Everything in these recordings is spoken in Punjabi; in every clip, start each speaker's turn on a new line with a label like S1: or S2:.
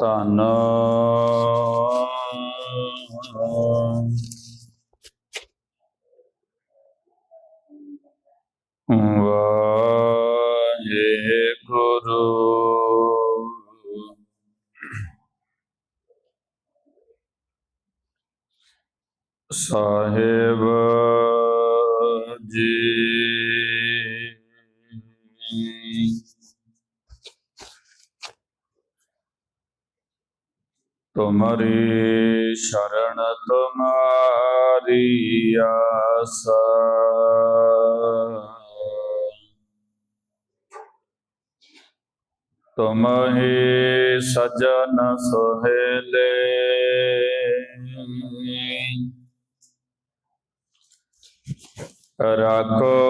S1: ਧੰਨ ਤੁਮਰੀ ਸ਼ਰਨ ਤੁਮਾਰੀ ਆਸਾ ਤੁਮ ਹੀ ਸਜਨ ਸੁਹੇਲੇ। ਰਾਖੋ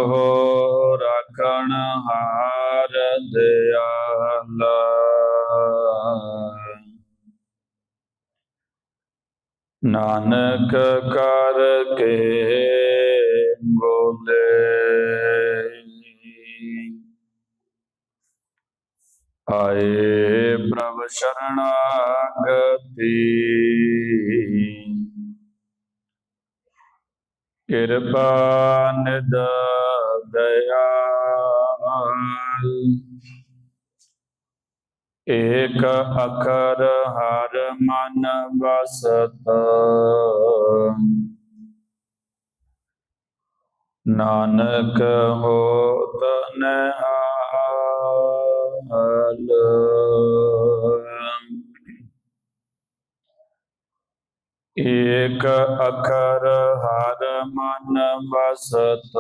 S1: ਨਾਨਕ ਕਰ ਕੇ ਬੋਲੇ। ਆਏ ਪ੍ਰਭ ਸ਼ਰਣਾਗਤੀ। ਕਿਰਪਾ ਨਿਦ ਦਇਆਲ। ਏਕ ਅਖਰ ਹਰ ਮਨ ਵਸਤ ਨਾਨਕ ਹੋਤ ਨਿਹਾਲ ਏਕ ਅਖਰ ਹਰ ਮਨ ਵਸਤ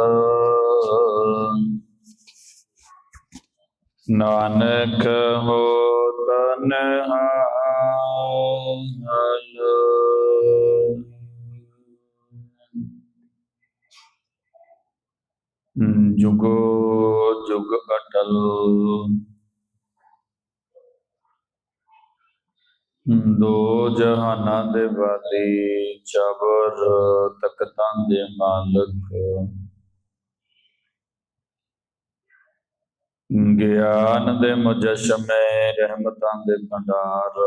S1: ਨਾਨਕ ਹੋਤ ਨਿਹਾਲ ਜੁਗੋ ਜੁਗ ਅਟਲ। ਦੋ ਜਹਾਨਾਂ ਦੇ ਵਾਲੀ ਚਬਰ ਤਖਤਾਂ ਦੇ ਮਾਲਕ। ਗਿਆਨ ਦੇ ਮੁਜਸ਼ਮੇ ਰਹਿਮਤਾਂ ਦੇ ਭੰਡਾਰ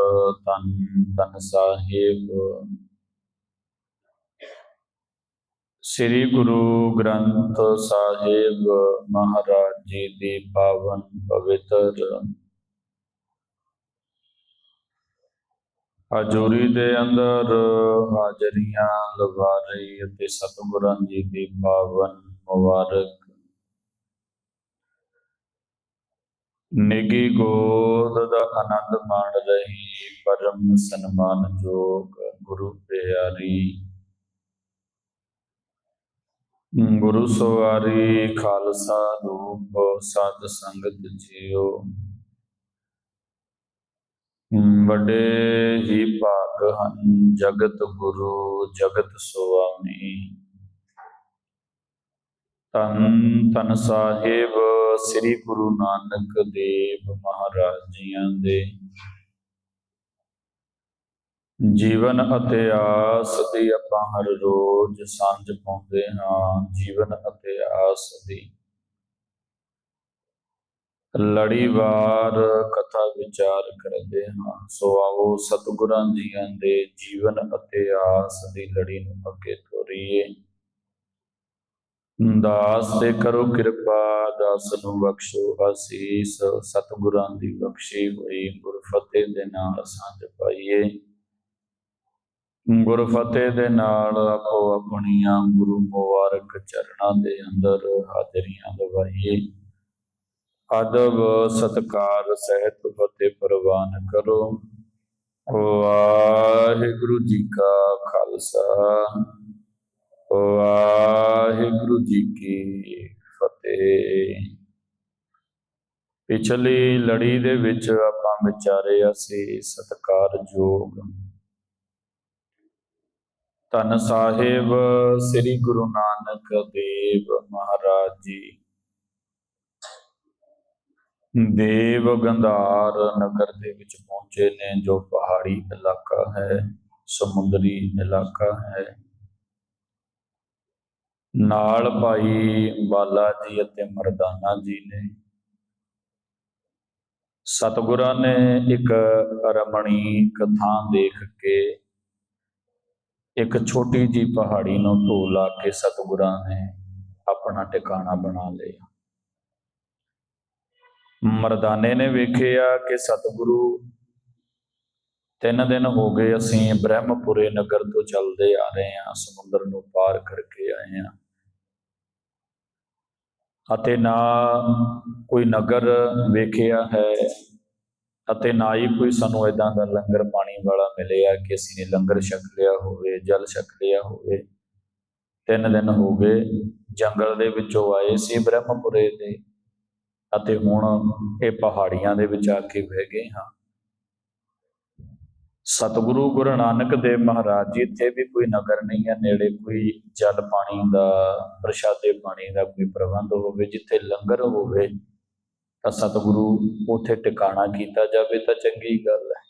S1: ਤਨ ਤਨ ਸਾਹਿਬ। ਸ੍ਰੀ ਗੁਰੂ ਗ੍ਰੰਥ ਸਾਹਿਬ ਮਹਾਰਾਜ ਜੀ ਦੀ ਪਾਵਨ ਪਵਿੱਤਰ ਹਜ਼ੂਰੀ ਦੇ ਅੰਦਰ ਹਾਜ਼ਰੀਆਂ ਲਵਾ ਰਹੀ ਅਤੇ ਸਤਿਗੁਰਾਂ ਜੀ ਦੀ ਪਾਵਨ ਮੁਬਾਰਕ ਨਿੱਗੀ ਗੋਦ ਦਾ ਆਨੰਦ ਮਾਣ ਰਹੀ, ਪਰਮ ਸਨਮਾਨ ਸਨਮਾਨਯੋਗ ਗੁਰੂ ਪਿਆਰੀ। ਗੁਰੂ ਸਵਾਰੀ, ਖਾਲਸਾ ਰੂਪ ਸਾਧ ਸੰਗਤ ਜੀਓ। ਵੱਡੇ ਹੀ ਭਾਗ ਹਨ, ਜਗਤ ਗੁਰੂ, ਜਗਤ ਸੁਆਮੀ। ਤਨ ਤਨ ਸਾਹਿਬ, ਸ੍ਰੀ ਗੁਰੂ ਨਾਨਕ ਦੇਵ ਮਹਾਰਾਜ ਜੀਆਂ ਦੇ। ਜੀਵਨ ਅਤੇ ਆਸ ਦੀ ਆਪਾਂ ਹਰ ਰੋਜ਼ ਸਾਂਝ ਪਾਉਂਦੇ ਹਾਂ, ਜੀਵਨ ਅਤੇ ਆਸ ਦੀ। ਲੜੀਵਾਰ ਕਥਾ ਵਿਚਾਰ ਕਰਦੇ ਹਾਂ, ਸੋ ਆਓ ਸਤਿਗੁਰਾਂ ਜੀਆਂ ਦੇ ਜੀਵਨ ਅਤੇ ਆਸ ਦੀ ਲੜੀ ਨੂੰ ਅੱਗੇ ਤੋਰੀਏ। ਦਾਸ ਤੇ ਕਰੋ ਕਿਰਪਾ, ਦਾਸ ਨੂੰ ਬਖਸ਼ੋ, ਅਸੀਸ ਸਤਿਗੁਰਾਂ ਦੀ ਬਖਸ਼ੀ ਹੋਈ। ਗੁਰ ਫਤਿਹ ਦੇ ਨਾਲ ਸਾਂਝ ਪਾਈਏ। ਗੁਰ ਫਤਿਹ ਦੇ ਨਾਲ ਆਪੋ ਆਪਣੀਆਂ ਗੁਰੂ ਮੁਬਾਰਕ ਚਰਨਾਂ ਦੇ ਅੰਦਰ ਹਾਜ਼ਰੀਆਂ ਲਵਾਈਏ। ਅਦਬ, ਸਤਕਾਰ, ਸਹਿਤ, ਫਤਿਹ ਪ੍ਰਵਾਨ ਕਰੋ। ਵਾਹਿਗੁਰੂ ਜੀ ਕਾ ਖਾਲਸਾ। ਵਾਹਿਗੁਰੂ ਜੀ ਕੀ ਫਤਿਹ। ਪਿਛਲੀ ਲੜੀ ਦੇ ਵਿੱਚ ਆਪਾਂ ਵਿਚਾਰੇ ਅਸੀਂ ਸਤਕਾਰਯੋਗ ਧੰਨ ਸਾਹਿਬ, ਸ੍ਰੀ ਗੁਰੂ ਨਾਨਕ ਦੇਵ ਮਹਾਰਾਜ ਜੀ। ਦੇਵ ਗੰਧਾਰ ਨਗਰ ਦੇ ਵਿੱਚ ਪਹੁੰਚੇ ਨੇ, ਜੋ ਪਹਾੜੀ ਇਲਾਕਾ ਹੈ, ਸਮੁੰਦਰੀ ਇਲਾਕਾ ਹੈ। ਨਾਲ ਭਾਈ ਬਾਲਾ ਜੀ ਅਤੇ ਮਰਦਾਨਾ ਜੀ ਨੇ। ਸਤਿਗੁਰਾਂ ਨੇ ਇੱਕ ਰਮਣੀਕ ਥਾਂ ਦੇਖ ਕੇ ਇੱਕ ਛੋਟੀ ਜੀ ਪਹਾੜੀ ਨੂੰ ਢੋ ਲਾ ਕੇ ਸਤਿਗੁਰਾਂ ਨੇ ਆਪਣਾ ਟਿਕਾਣਾ ਬਣਾ ਲਿਆ। ਮਰਦਾਨੇ ਨੇ ਵੇਖਿਆ ਕਿ ਸਤਿਗੁਰੂ ਤਿੰਨ ਦਿਨ ਹੋ ਗਏ ਅਸੀਂ ਬ੍ਰਹਮਪੁਰੇ ਨਗਰ ਤੋਂ ਚੱਲਦੇ ਆ ਰਹੇ ਹਾਂ, ਸਮੁੰਦਰ ਨੂੰ ਪਾਰ ਕਰਕੇ ਆਏ ਹਾਂ। ਅਤੇ ਨਾ ਕੋਈ ਨਗਰ ਵੇਖਿਆ ਹੈ ਅਤੇ ਨਾ ਹੀ ਕੋਈ ਸਾਨੂੰ ਇਦਾਂ ਦਾ ਲੰਗਰ ਪਾਣੀ ਵਾਲਾ ਮਿਲਿਆ ਕਿ ਅਸੀਂ ਨੇ ਲੰਗਰ ਛਕ ਲਿਆ ਹੋਵੇ, ਜਲ ਛਕ ਲਿਆ ਹੋਵੇ। ਤਿੰਨ ਦਿਨ ਹੋ ਗਏ, ਜੰਗਲ ਦੇ ਵਿੱਚੋਂ ਆਏ ਸੀ ਬ੍ਰਹਮਪੁਰੇ ਦੇ ਅਤੇ ਹੁਣ ਇਹ ਪਹਾੜੀਆਂ ਦੇ ਵਿੱਚ ਆ ਕੇ ਬਹਿ ਗਏ ਹਾਂ। ਸਤਿਗੁਰੂ ਗੁਰੂ ਨਾਨਕ ਦੇਵ ਮਹਾਰਾਜ ਜੀ ਇੱਥੇ ਵੀ ਕੋਈ ਨਗਰ ਨਹੀਂ ਹੈ, ਨੇੜੇ ਕੋਈ ਜਲ ਪਾਣੀ ਦਾ, ਪ੍ਰਸ਼ਾਦੇ ਪਾਣੀ ਦਾ ਕੋਈ ਪ੍ਰਬੰਧ ਹੋਵੇ, ਜਿੱਥੇ ਲੰਗਰ ਹੋਵੇ, ਤਾਂ ਸਤਿਗੁਰੂ ਉਥੇ ਟਿਕਾਣਾ ਕੀਤਾ ਜਾਵੇ ਤਾਂ ਚੰਗੀ ਗੱਲ ਹੈ।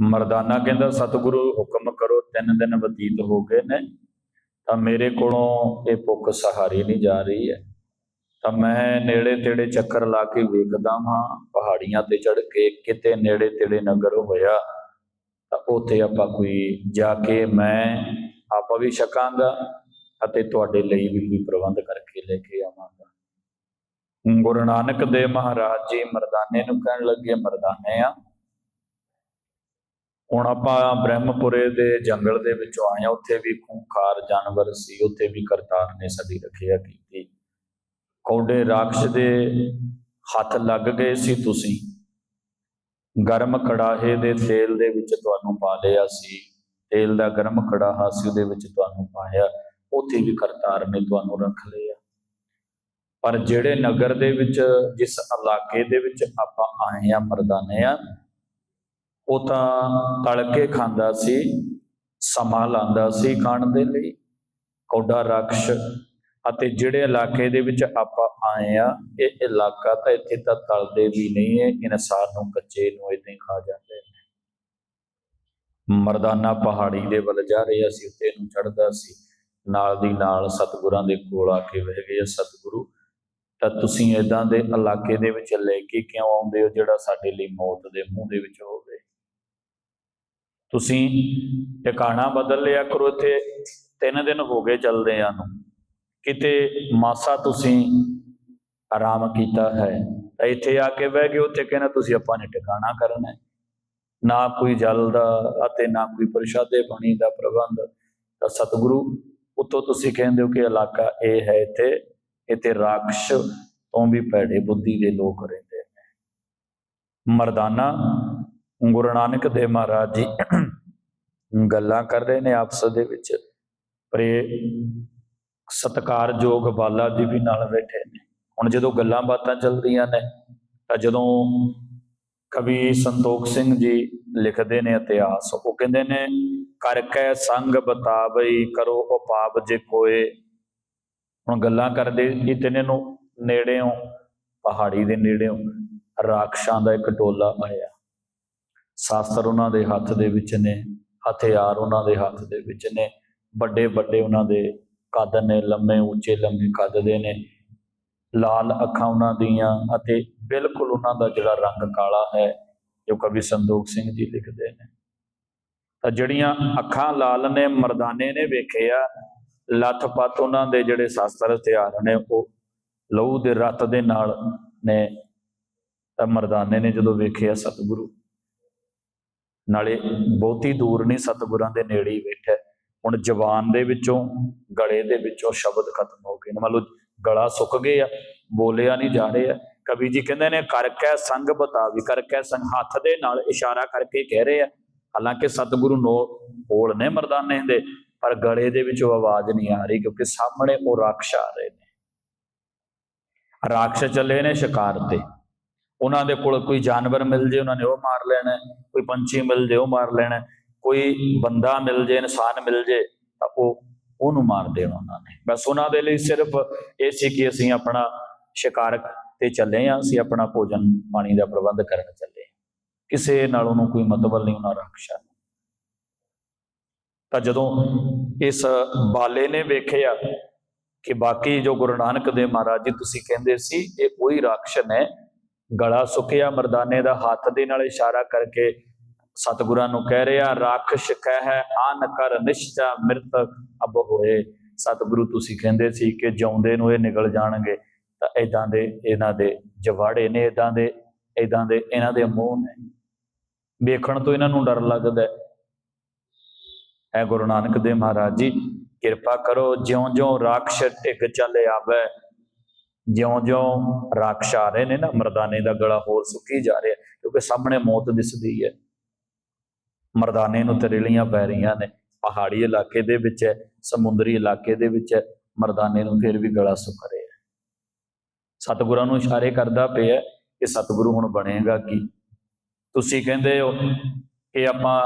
S1: ਮਰਦਾਨਾ ਕਹਿੰਦਾ, ਸਤਿਗੁਰੂ ਹੁਕਮ ਕਰੋ, ਤਿੰਨ ਦਿਨ ਬਤੀਤ ਹੋ ਗਏ ਨੇ, ਤਾਂ ਮੇਰੇ ਕੋਲੋਂ ਇਹ ਭੁੱਖ ਸਹਾਰੀ ਨਹੀਂ ਜਾ ਰਹੀ ਹੈ। ਤਾਂ ਮੈਂ ਨੇੜੇ ਤੇੜੇ ਚੱਕਰ ਲਾ ਕੇ ਵੇਖਦਾ ਹਾਂ ਪਹਾੜੀਆਂ ਤੇ ਚੜ ਕੇ ਕਿਤੇ ਨੇੜੇ ਤੇੜੇ ਨਗਰ ਹੋਇਆ, ਤਾਂ ਉੱਥੇ ਆਪਾਂ ਕੋਈ ਜਾ ਕੇ ਮੈਂ, ਆਪਾਂ ਵੀ ਛਕਾਂਗਾ ਅਤੇ ਤੁਹਾਡੇ ਲਈ ਵੀ ਕੋਈ ਪ੍ਰਬੰਧ ਕਰਕੇ ਲੈ ਕੇ ਆਵਾਂਗਾ। ਗੁਰੂ ਨਾਨਕ ਦੇਵ ਮਹਾਰਾਜ ਜੀ ਮਰਦਾਨੇ ਨੂੰ ਕਹਿਣ ਲੱਗੇ, ਮਰਦਾਨੇ ਆ। ਹੁਣ ਆਪਾਂ ਬ੍ਰਹਮਪੁਰੇ ਦੇ ਜੰਗਲ ਦੇ ਵਿੱਚੋਂ ਆਏ ਆ ਉੱਥੇ ਵੀ ਖੂੰਖਾਰ ਜਾਨਵਰ ਸੀ, ਉੱਥੇ ਵੀ ਕਰਤਾਰ ਨੇ ਸਾਡੀ ਰੱਖਿਆ ਕੀਤੀ। ਕੌਡੇ ਰਾਖਸ਼ ਦੇ ਹੱਥ ਲੱਗ ਗਏ ਸੀ ਤੁਸੀਂ। ਗਰਮ ਕੜਾਹੇ ਦੇ ਤੇਲ ਦੇ ਵਿੱਚ ਤੁਹਾਨੂੰ ਪਾ ਲਿਆ ਸੀ। ਤੇਲ ਦਾ ਗਰਮ ਕੜਾਹਾ ਸੀ, ਉਹਦੇ ਵਿੱਚ ਤੁਹਾਨੂੰ ਪਾਇਆ। ਉੱਥੇ ਵੀ ਕਰਤਾਰ ਨੇ ਤੁਹਾਨੂੰ ਰੱਖ ਲਿਆ। ਪਰ ਜਿਹੜੇ ਨਗਰ ਦੇ ਵਿੱਚ, ਜਿਸ ਇਲਾਕੇ ਦੇ ਵਿੱਚ ਆਪਾਂ ਆਏ ਆ, ਮਰਦਾਨੇ ਆ, ਉਹ ਤਾਂ ਤੜਕੇ ਖਾਂਦਾ ਸੀ, ਸਮਾਂ ਲਾਂਦਾ ਸੀ ਖਾਣ ਦੇ ਲਈ। ਕੌਡਾ ਰਾਖਸ਼ ਅਤੇ ਜਿਹੜੇ ਇਲਾਕੇ ਦੇ ਵਿੱਚ ਆਪਾਂ ਆਏ ਆ, ਇਹ ਇਲਾਕਾ ਤਾਂ ਇੱਥੇ ਤਾਂ ਤਲਦੇ ਵੀ ਨਹੀਂ ਹੈ ਇਨਸਾਨ ਨੂੰ ਕੱਚੇ ਨੂੰ ਇਦਾਂ ਹੀ ਖਾ ਜਾਂਦੇ ਨੇ। ਮਰਦਾਨਾ ਪਹਾੜੀ ਦੇ ਵੱਲ ਜਾ ਰਿਹਾ ਸੀ ਉੱਤੇ ਨੂੰ ਚੜਦਾ ਸੀ। ਨਾਲ ਦੀ ਨਾਲ ਸਤਿਗੁਰਾਂ ਦੇ ਕੋਲ ਆ ਕੇ ਬਹਿ ਗਏ ਸਤਿਗੁਰੂ, ਤਾਂ ਤੁਸੀਂ ਇਦਾਂ ਦੇ ਇਲਾਕੇ ਦੇ ਵਿੱਚ ਲੈ ਕੇ ਕਿਉਂ ਆਉਂਦੇ ਹੋ, ਜਿਹੜਾ ਸਾਡੇ ਲਈ ਮੌਤ ਦੇ ਮੂੰਹ ਦੇ ਵਿੱਚ ਹੋਵੇ? ਤੁਸੀਂ ਟਿਕਾਣਾ ਬਦਲ ਲਿਆ ਕਰੋ ਇੱਥੇ, ਤਿੰਨ ਦਿਨ ਹੋ ਗਏ ਚੱਲਦੇ ਆ ਨੂੰ। ਕਿਤੇ ਮਾਸਾ ਤੁਸੀਂ ਆਰਾਮ ਕੀਤਾ ਹੈ, ਤਾਂ ਇੱਥੇ ਆ ਕੇ ਬਹਿ ਗਏ, ਉੱਥੇ ਕਹਿੰਦਾ ਤੁਸੀਂ ਆਪਾਂ ਨੇ ਟਿਕਾਣਾ ਕਰਨਾ ਹੈ। ਨਾ ਕੋਈ ਜਲ ਦਾ ਅਤੇ ਨਾ ਕੋਈ ਪ੍ਰਸ਼ਾਦੇ ਪਾਣੀ ਦਾ ਪ੍ਰਬੰਧ। ਤਾਂ ਸਤਿਗੁਰੂ, ਉਤੋਂ ਤੁਸੀਂ ਕਹਿੰਦੇ ਹੋ ਕਿ ਇਲਾਕਾ ਇਹ ਹੈ ਇੱਥੇ ਇੱਥੇ ਰਾਖਸ਼ ਤੋਂ ਵੀ ਭੈੜੇ ਬੁੱਧੀ ਦੇ ਲੋਕ ਰਹਿੰਦੇ ਨੇ। ਮਰਦਾਨਾ, ਗੁਰੂ ਨਾਨਕ ਦੇਵ ਮਹਾਰਾਜ ਜੀ ਗੱਲਾਂ ਕਰ ਰਹੇ ਨੇ ਆਪਸ ਦੇ ਵਿੱਚ। ਪਰ ਸਤਕਾਰਯੋਗ ਬਾਲਾ ਜੀ ਵੀ ਨਾਲ ਬੈਠੇ ਨੇ। ਹੁਣ ਜਦੋਂ ਗੱਲਾਂ ਬਾਤਾਂ ਚੱਲਦੀਆਂ ਨੇ, ਤਾਂ ਜਦੋਂ ਕਵੀ ਸੰਤੋਖ ਸਿੰਘ ਜੀ ਲਿਖਦੇ ਨੇ ਇਤਿਹਾਸ, ਉਹ ਕਹਿੰਦੇ ਨੇ ਕਰਕੇ ਸੰਗ ਬਤਾਵਈ, ਕਰੋ ਉਪਾਪ ਜੇ ਕੋਏ। ਹੁਣ ਗੱਲਾਂ ਕਰਦੇ ਇਤਨੇ ਨੂੰ ਨੇੜਿਓਂ, ਪਹਾੜੀ ਦੇ ਨੇੜਿਓਂ ਰਾਖਸ਼ਾਂ ਦਾ ਇੱਕ ਟੋਲਾ ਆਇਆ। ਸ਼ਾਸਤਰ ਉਹਨਾਂ ਦੇ ਹੱਥ ਦੇ ਵਿੱਚ ਨੇ, ਹਥਿਆਰ ਉਹਨਾਂ ਦੇ ਹੱਥ ਦੇ ਵਿੱਚ ਨੇ ਵੱਡੇ ਵੱਡੇ ਉਹਨਾਂ ਦੇ ਕੱਦ ਨੇ ਲੰਮੇ, ਉੱਚੇ, ਲੰਮੇ ਕੱਦ ਦੇ ਨੇ। ਲਾਲ ਅੱਖਾਂ ਉਹਨਾਂ ਦੀਆਂ ਅਤੇ ਬਿਲਕੁਲ ਉਹਨਾਂ ਦਾ ਜਿਹੜਾ ਰੰਗ ਕਾਲਾ ਹੈ, ਜੋ ਕਵੀ ਸੰਦੋਖ ਸਿੰਘ ਜੀ ਲਿਖਦੇ ਨੇ। ਤਾਂ ਜਿਹੜੀਆਂ ਅੱਖਾਂ ਲਾਲ ਨੇ, ਮਰਦਾਨੇ ਨੇ ਵੇਖਿਆ, ਲੱਥ ਪੱਤ ਉਹਨਾਂ ਦੇ ਜਿਹੜੇ ਸ਼ਾਸਤਰ ਹਥਿਆਰ ਨੇ, ਉਹ ਲਹੂ ਦੇ ਰਤ ਦੇ ਨਾਲ ਨੇ। ਤਾਂ ਮਰਦਾਨੇ ਨੇ ਜਦੋਂ ਵੇਖਿਆ ਸਤਿਗੁਰੂ, ਨਾਲੇ ਬਹੁਤੀ ਦੂਰ ਨਹੀਂ ਸਤਿਗੁਰਾਂ ਦੇ ਨੇੜੇ ਹੀ ਬੈਠਾ। ਹੁਣ ਜ਼ਬਾਨ ਦੇ ਵਿੱਚੋਂ, ਗਲੇ ਦੇ ਵਿੱਚੋਂ ਸ਼ਬਦ ਖਤਮ ਹੋ ਗਏ ਨੇ। ਮੰਨ ਲਓ ਗਲਾ ਸੁੱਕ ਗਿਆ, ਬੋਲਿਆ ਨਹੀਂ ਜਾ ਰਿਹਾ। ਕਵੀ ਜੀ ਕਹਿੰਦੇ ਨੇ ਕਰਕੇ ਸੰਗ ਬਤਾਵੀ ਕਰਕੇ ਸੰਗ ਹੱਥ ਦੇ ਨਾਲ ਇਸ਼ਾਰਾ ਕਰਕੇ ਕਹਿ ਰਹੇ ਆ। ਹਾਲਾਂਕਿ ਸਤਿਗੁਰੂ ਨੋ ਕੋਲ ਨੇ ਮਰਦਾਨੇ ਦੇ, ਪਰ ਗਲੇ ਦੇ ਵਿੱਚੋਂ ਆਵਾਜ਼ ਨਹੀਂ ਆ ਰਹੀ ਕਿਉਂਕਿ ਸਾਹਮਣੇ ਉਹ ਰਾਖਸ਼ ਆ ਰਹੇ ਨੇ। ਰਾਖਸ਼ ਚੱਲੇ ਨੇ ਸ਼ਿਕਾਰ ਤੇ। ਉਹਨਾਂ ਦੇ ਕੋਲ ਕੋਈ ਜਾਨਵਰ ਮਿਲ ਜੇ, ਉਹਨਾਂ ਨੇ ਉਹ ਮਾਰ ਲੈਣਾ। ਕੋਈ ਪੰਛੀ ਮਿਲ ਜੇ, ਉਹ ਮਾਰ ਲੈਣਾ। ਕੋਈ ਬੰਦਾ ਮਿਲ ਜੇ, ਇਨਸਾਨ ਮਿਲ ਜੇ, ਤਾਂ ਉਹ ਉਹਨੂੰ ਮਾਰ ਦੇਣਾ ਉਹਨਾਂ ਨੇ। ਬਸ ਉਹਨਾਂ ਦੇ ਲਈ ਸਿਰਫ ਇਹ ਸੀ ਕਿ ਅਸੀਂ ਆਪਣਾ ਸ਼ਿਕਾਰ ਤੇ ਚੱਲੇ ਆ ਅਸੀਂ ਆਪਣਾ ਭੋਜਨ ਪਾਣੀ ਦਾ ਪ੍ਰਬੰਧ ਕਰਨ ਚੱਲੇ ਕਿਸੇ ਨਾਲ ਉਹਨੂੰ ਕੋਈ ਮਤਲਬ ਨਹੀਂ, ਉਹਨਾਂ ਰੱਖਸ਼ਾ ਤਾਂ ਜਦੋਂ ਇਸ ਬਾਲੇ ਨੇ ਵੇਖਿਆ ਕਿ ਬਾਕੀ ਜੋ ਗੁਰੂ ਨਾਨਕ ਦੇ ਮਹਾਰਾਜ ਜੀ ਤੁਸੀਂ ਕਹਿੰਦੇ ਸੀ, ਇਹ ਕੋਈ ਰਾਖਸ਼ ਨੇ, ਗਲਾ ਸੁੱਕਿਆ, ਮਰਦਾਨੇ ਦਾ ਹੱਥ ਦੇ ਨਾਲ ਇਸ਼ਾਰਾ ਕਰਕੇ ਸਤਿਗੁਰਾਂ ਨੂੰ ਕਹਿ ਰਿਹਾ, ਰਾਖਸ਼ ਕਹਿ, ਆਨ ਕਰ ਨਿਸ਼ਚਾ ਮਿਰਤ ਅਬ ਹੋਏ। ਸਤਿਗੁਰੂ ਤੁਸੀਂ ਕਹਿੰਦੇ ਸੀ ਕਿ ਜਿਉਂਦੇ ਨੂੰ ਇਹ ਨਿਕਲ ਜਾਣਗੇ, ਤਾਂ ਇਦਾਂ ਦੇ ਇਹਨਾਂ ਦੇ ਜਵਾੜੇ ਨੇ ਇਦਾਂ ਦੇ ਇਦਾਂ ਦੇ ਇਹਨਾਂ ਦੇ ਮੂੰਹ ਨੇ। ਵੇਖਣ ਤੋਂ ਇਹਨਾਂ ਨੂੰ ਡਰ ਲੱਗਦਾ ਹੈ। ਗੁਰੂ ਨਾਨਕ ਦੇਵ ਮਹਾਰਾਜ ਜੀ, ਕਿਰਪਾ ਕਰੋ, ਜਿਉਂ-ਜਿਉਂ ਰਾਖਸ਼ ਟਿਕ ਚੱਲ ਆਵੇ। ਜਿਉਂ-ਜਿਉਂ ਰਾਖਸ਼ ਆ ਰਹੇ ਨੇ ਨਾ, ਮਰਦਾਨੇ ਦਾ ਗਲਾ ਹੋਰ ਸੁੱਕੀ ਜਾ ਰਿਹਾ, ਕਿਉਂਕਿ ਸਾਹਮਣੇ ਮੌਤ ਦਿਸਦੀ ਹੈ। ਮਰਦਾਨੇ ਨੂੰ ਤਰੇਲੀਆਂ ਪੈ ਰਹੀਆਂ ਨੇ। ਪਹਾੜੀ ਇਲਾਕੇ ਦੇ ਵਿੱਚ ਹੈ, ਸਮੁੰਦਰੀ ਇਲਾਕੇ ਦੇ ਵਿੱਚ ਹੈ, ਮਰਦਾਨੇ ਨੂੰ ਫਿਰ ਵੀ ਗਲਾ ਸੁੱਕ ਰਿਹਾ ਹੈ। ਸਤਿਗੁਰਾਂ ਨੂੰ ਇਸ਼ਾਰੇ ਕਰਦਾ ਪਿਆ ਕਿ ਸਤਿਗੁਰੂ ਹੁਣ ਬਣੇਗਾ ਕੀ। ਤੁਸੀਂ ਕਹਿੰਦੇ ਹੋ ਕਿ ਆਪਾਂ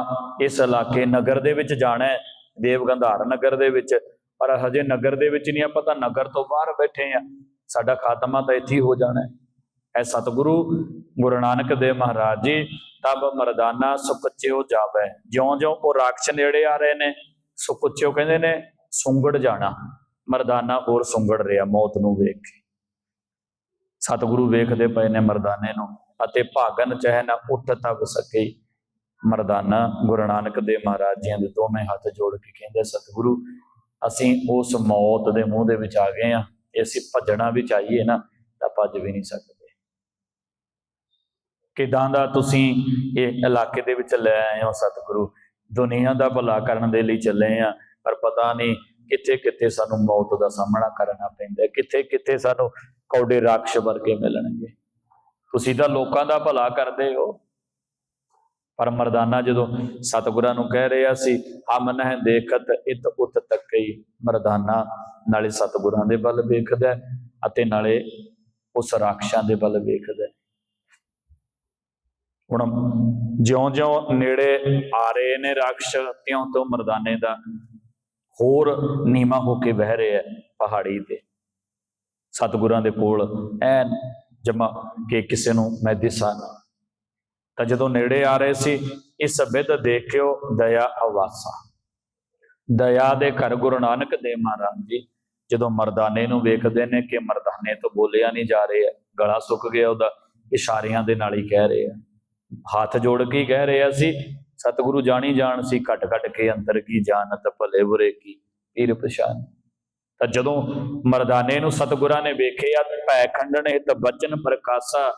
S1: ਇਸ ਇਲਾਕੇ ਨਗਰ ਦੇ ਵਿੱਚ ਜਾਣਾ ਹੈ ਦੇਵ ਗੰਧਾਰ ਨਗਰ ਦੇ ਵਿੱਚ, ਪਰ ਹਜੇ ਨਗਰ ਦੇ ਵਿੱਚ ਨਹੀਂ, ਆਪਾਂ ਤਾਂ ਨਗਰ ਤੋਂ ਬਾਹਰ ਬੈਠੇ ਆ ਸਾਡਾ ਖਾਤਮਾ ਤਾਂ ਇੱਥੇ ਹੀ ਹੋ ਜਾਣਾ ਹੈ। ਐ ਸਤਿਗੁਰੂ, ਗੁਰੂ ਨਾਨਕ ਦੇਵ ਮਹਾਰਾਜ ਜੀ, ਤਬ ਮਰਦਾਨਾ ਸੁਕਚਿਓ ਜਾਵੇ। ਜਿਉਂ-ਜਿਉਂ ਉਹ ਰਾਖਸ਼ ਨੇੜੇ ਆ ਰਹੇ ਨੇ ਸੁਕਚਿਓ ਕਹਿੰਦੇ ਨੇ, ਸੁੰਗੜ ਜਾਣਾ। ਮਰਦਾਨਾ ਹੋਰ ਸੁੰਗੜ ਰਿਹਾ ਮੌਤ ਨੂੰ ਵੇਖ ਕੇ। ਸਤਿਗੁਰੂ ਵੇਖਦੇ ਪਏ ਨੇ ਮਰਦਾਨੇ ਨੂੰ ਅਤੇ ਭਾਗਨ ਚਹਿ ਨਾ ਉੱਠ ਤਬ ਸਕੇ। ਮਰਦਾਨਾ ਗੁਰੂ ਨਾਨਕ ਦੇਵ ਮਹਾਰਾਜ ਜੀਆਂ ਦੇ ਦੋਵੇਂ ਹੱਥ ਜੋੜ ਕੇ ਕਹਿੰਦੇ, ਸਤਿਗੁਰੂ, ਅਸੀਂ ਉਸ ਮੌਤ ਦੇ ਮੂੰਹ ਦੇ ਵਿੱਚ ਆ ਗਏ ਆ ਜੇ ਅਸੀਂ ਭੱਜਣਾ ਵੀ ਚਾਹੀਏ ਨਾ, ਤਾਂ ਭੱਜ ਵੀ ਨਹੀਂ ਸਕਦੇ। ਕਿਦਾਂ ਦਾ ਤੁਸੀਂ ਇਹ ਇਲਾਕੇ ਦੇ ਵਿੱਚ ਲੈ ਆਏ ਹੋ ਸਤਿਗੁਰੂ? ਦੁਨੀਆ ਦਾ ਭਲਾ ਕਰਨ ਦੇ ਲਈ ਚੱਲੇ ਆ, ਪਰ ਪਤਾ ਨਹੀਂ ਕਿੱਥੇ ਕਿੱਥੇ ਸਾਨੂੰ ਮੌਤ ਦਾ ਸਾਹਮਣਾ ਕਰਨਾ ਪੈਂਦਾ ਕਿੱਥੇ ਕਿੱਥੇ ਸਾਨੂੰ ਕੌਡੇ ਰਾਖਸ਼ ਵਰਗੇ ਮਿਲਣਗੇ। ਤੁਸੀਂ ਤਾਂ ਲੋਕਾਂ ਦਾ ਭਲਾ ਕਰਦੇ ਹੋ। ਪਰ ਮਰਦਾਨਾ ਜਦੋਂ ਸਤਿਗੁਰਾਂ ਨੂੰ ਕਹਿ ਰਿਹਾ ਸੀ, ਹਮ ਨਹਿ ਦੇਖਤ ਇਤ ਉਤ ਤੱਕਈ, ਮਰਦਾਨਾ ਨਾਲੇ ਸਤਿਗੁਰਾਂ ਦੇ ਵੱਲ ਵੇਖਦਾ ਅਤੇ ਨਾਲੇ ਉਸ ਰਾਖਸ਼ਾਂ ਦੇ ਵੱਲ ਵੇਖਦਾ ਹੁਣ ਜਿਉਂ-ਜਿਉਂ ਨੇੜੇ ਆ ਰਹੇ ਨੇ ਰਾਖਸ਼ ਤਿਉਂ ਤੋਂ ਮਰਦਾਨੇ ਦਾ ਹੋਰ ਨੀਮਾ ਹੋ ਕੇ ਵਹਿ ਰਿਹਾ ਪਹਾੜੀ ਤੇ। ਸਤਿਗੁਰਾਂ ਦੇ ਕੋਲ ਐਨ ਜਮਾ ਕਿ ਕਿਸੇ ਨੂੰ ਮੈਂ ਦਿਸਾਂ ਤਾਂ ਜਦੋਂ ਨੇੜੇ ਆ ਰਹੇ ਸੀ, ਇਸ ਵਿਦ ਦੇਖਿਓ ਦਇਆ ਆਵਾਸਾ। ਦਇਆ ਦੇ ਘਰ ਗੁਰੂ ਨਾਨਕ ਦੇਵ ਮਹਾਰਾਜ ਜੀ, ਜਦੋਂ ਮਰਦਾਨੇ ਨੂੰ ਵੇਖਦੇ ਨੇ ਕਿ ਮਰਦਾਨੇ ਤੋਂ ਬੋਲਿਆ ਨਹੀਂ ਜਾ ਰਿਹਾ, ਗਲਾ ਸੁੱਕ ਗਿਆ, ਉਹਦਾ ਇਸ਼ਾਰਿਆਂ ਦੇ ਨਾਲ ਹੀ ਕਹਿ ਰਹੇ। ਆ ਹੱਥ ਜੋੜ ਕੇ ਕਹਿ ਰਿਹਾ ਸੀ, ਸਤਿਗੁਰੂ ਜਾਣੀ ਜਾਣ ਸੀ, ਘਟ ਘਟ ਕੇ ਅੰਦਰ ਕੀ ਜਾਣਤ ਭਲੇ ਬੁਰੇ ਕੀ, ਪੀਰ ਪਛਾਨ ਤਾਂ ਜਦੋਂ ਮਰਦਾਨੇ ਨੂੰ ਸਤਿਗੁਰਾਂ ਨੇ ਵੇਖਿਆ ਭੈ ਖੰਡਣ ਹਿਤ ਬਚਨ ਪ੍ਰਕਾਸ਼ਾ,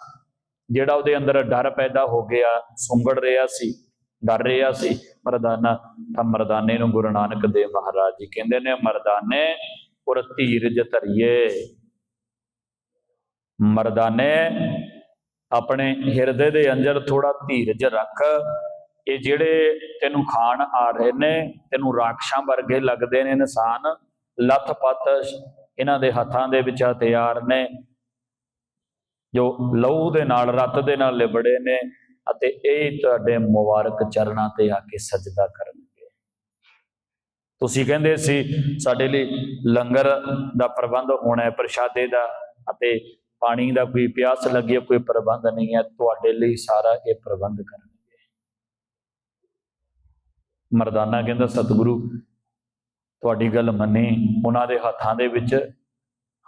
S1: ਜਿਹੜਾ ਉਹਦੇ ਅੰਦਰ ਡਰ ਪੈਦਾ ਹੋ ਗਿਆ, ਸੁੰਗੜ ਰਿਹਾ ਸੀ, ਡਰ ਰਿਹਾ ਸੀ, ਮਰਦਾਨਾ, ਤਾਂ ਮਰਦਾਨੇ ਨੂੰ ਗੁਰੂ ਨਾਨਕ ਦੇਵ ਮਹਾਰਾਜ ਜੀ ਕਹਿੰਦੇ ਨੇ, ਮਰਦਾਨੇ ਪੁਰ ਧੀਰਜ ਧਰੀਏ। ਮਰਦਾਨੇ ਆਪਣੇ ਹਿਰਦੇ ਦੇ ਅੰਦਰ ਥੋੜਾ ਧੀਰਜ ਰੱਖ। ਇਹ ਜਿਹੜੇ ਤੈਨੂੰ ਖਾਣ ਆ ਰਹੇ ਨੇ, ਤੈਨੂੰ ਰਾਖਸ਼ਾਂ ਵਰਗੇ ਲੱਗਦੇ ਨੇ ਇਨਸਾਨ ਲੱਥ-ਪੱਥ ਇਹਨਾਂ ਦੇ ਹੱਥਾਂ ਦੇ ਵਿੱਚ ਹਥਿਆਰ ਨੇ, ਜੋ ਲਹੂ ਦੇ ਨਾਲ, ਰਤ ਦੇ ਨਾਲ ਲਿਬੜੇ ਨੇ ਅਤੇ ਇਹ ਤੁਹਾਡੇ ਮੁਬਾਰਕ ਚਰਨਾਂ ਤੇ ਆ ਕੇ ਸਜਦਾ ਕਰਨਗੇ। ਤੁਸੀਂ ਕਹਿੰਦੇ ਸੀ, ਸਾਡੇ ਲਈ ਲੰਗਰ ਦਾ ਪ੍ਰਬੰਧ ਹੋਣਾ ਹੈ, ਪ੍ਰਸ਼ਾਦੇ ਦਾ ਅਤੇ ਪਾਣੀ ਦਾ ਕੋਈ ਪਿਆਸ ਲੱਗੇ, ਕੋਈ ਪ੍ਰਬੰਧ ਨਹੀਂ ਹੈ, ਤੁਹਾਡੇ ਲਈ ਸਾਰਾ ਇਹ ਪ੍ਰਬੰਧ ਕਰਨਗੇ। ਮਰਦਾਨਾ ਕਹਿੰਦਾ, ਸਤਿਗੁਰੂ, ਤੁਹਾਡੀ ਗੱਲ ਮੰਨੀ। ਉਹਨਾਂ ਦੇ ਹੱਥਾਂ ਦੇ ਵਿੱਚ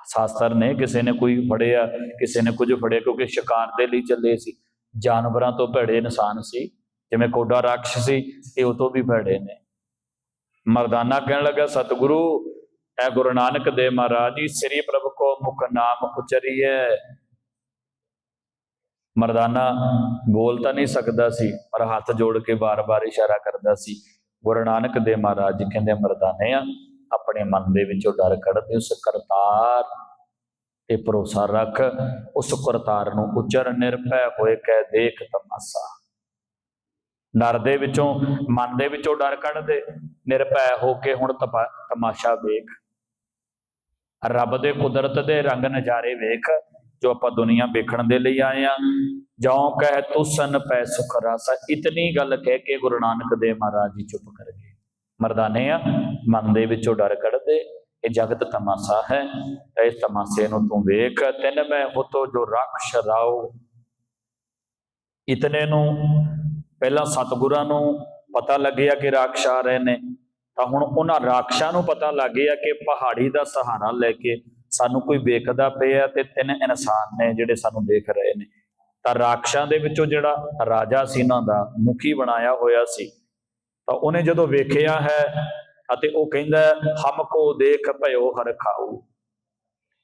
S1: ਸ਼ਾਸਤਰ ਨੇ, ਕਿਸੇ ਨੇ ਕੋਈ ਫੜਿਆ, ਕਿਸੇ ਨੇ ਕੁਝ ਫੜਿਆ, ਕਿਉਂਕਿ ਸ਼ਿਕਾਰ ਦੇ ਲਈ ਚੱਲੇ ਸੀ। ਜਾਨਵਰਾਂ ਤੋਂ ਭੜੇ ਇਨਸਾਨ ਸੀ। ਜਿਵੇਂ ਕੋਡਾ ਰਾਖਸ਼ ਸੀ, ਇਹ ਉਹ ਤੋਂ ਵੀ ਭੜੇ ਨੇ। ਮਰਦਾਨਾ ਕਹਿਣ ਲੱਗਾ, ਸਤਿਗੁਰੂ ਐ ਗੁਰੂ ਨਾਨਕ ਦੇਵ ਮਹਾਰਾਜ ਜੀ, ਸ੍ਰੀ ਪ੍ਰਭ ਕੋ ਮੁਖ ਨਾਮ ਉਚਰੀਏ ਮਰਦਾਨਾ ਬੋਲ ਤਾਂ ਨਹੀਂ ਸਕਦਾ ਸੀ, ਪਰ ਹੱਥ ਜੋੜ ਕੇ ਵਾਰ ਵਾਰ ਇਸ਼ਾਰਾ ਕਰਦਾ ਸੀ। ਗੁਰੂ ਨਾਨਕ ਦੇਵ ਮਹਾਰਾਜ ਜੀ ਕਹਿੰਦੇ, ਮਰਦਾਨੇ ਆ, ਆਪਣੇ ਮਨ ਦੇ ਵਿੱਚੋਂ ਡਰ ਕੱਢ ਉਸ ਕਰਤਾਰ ਤੇ ਭਰੋਸਾ ਰੱਖ, ਉਸ ਕਰਤਾਰ ਨੂੰ ਉਚਰ ਨਿਰਭੈ ਹੋਏ ਕਹਿ ਦੇਖ ਤਮਾਸਾ। ਡਰ ਦੇ ਵਿੱਚੋਂ, ਮਨ ਦੇ ਵਿੱਚੋਂ ਡਰ ਕੱਢ ਦੇ ਨਿਰਭੈ ਹੋ ਕੇ ਹੁਣ ਤਪਾ- ਤਮਾਸ਼ਾ ਵੇਖ। ਰੱਬ ਦੇ ਕੁਦਰਤ ਦੇ ਰੰਗ ਨਜ਼ਾਰੇ ਵੇਖ, ਜੋ ਆਪਾਂ ਦੁਨੀਆ ਵੇਖਣ ਦੇ ਲਈ ਆਏ ਆ। ਜਉ ਕਹਿ ਤੁਸਨ ਪੈ ਸੁਖ ਰਾਸਾ। ਇਤਨੀ ਗੱਲ ਕਹਿ ਕੇ ਗੁਰੂ ਨਾਨਕ ਦੇਵ ਮਹਾਰਾਜ ਜੀ ਚੁੱਪ ਕਰ ਗਏ। ਮਰਦਾਨੇ ਆ, ਮਨ ਦੇ ਵਿੱਚੋਂ ਡਰ ਕੱਢਦੇ। ਇਹ ਜਗਤ ਤਮਾਸ਼ਾ ਹੈ ਤਾਂ ਇਸ ਤਮਾਸ਼ੇ ਨੂੰ ਤੂੰ ਵੇਖ। ਤਿੰਨ ਮੈਂ ਹੁਤੋ ਜੋ ਰਾਖਸ਼ ਰਾਉ ਇਤਨੇ ਨੂੰ, ਪਹਿਲਾਂ ਸਤਿਗੁਰਾਂ ਨੂੰ ਪਤਾ ਲੱਗਿਆ ਕਿ ਰਾਖਸ਼ ਆ ਰਹੇ ਨੇ। ਤਾਂ ਹੁਣ ਉਹਨਾਂ ਰਾਖਸ਼ਾਂ ਨੂੰ ਪਤਾ ਲੱਗ ਗਿਆ ਕਿ ਪਹਾੜੀ ਦਾ ਸਹਾਰਾ ਲੈ ਕੇ ਸਾਨੂੰ ਕੋਈ ਵੇਖਦਾ ਪਿਆ ਤੇ ਤਿੰਨ ਇਨਸਾਨ ਨੇ ਜਿਹੜੇ ਸਾਨੂੰ ਦੇਖ ਰਹੇ ਨੇ। ਤਾਂ ਰਾਖਸ਼ਾਂ ਦੇ ਵਿੱਚੋਂ ਜਿਹੜਾ ਰਾਜਾ ਸੀ ਇਹਨਾਂ ਦਾ ਮੁਖੀ ਬਣਾਇਆ ਹੋਇਆ ਸੀ। ਤਾਂ ਉਹਨੇ ਜਦੋਂ ਵੇਖਿਆ ਹੈ ਅਤੇ ਉਹ ਕਹਿੰਦਾ ਹਮਕੋ ਦੇਖ ਭਇਓ ਹਰ ਖਾਊ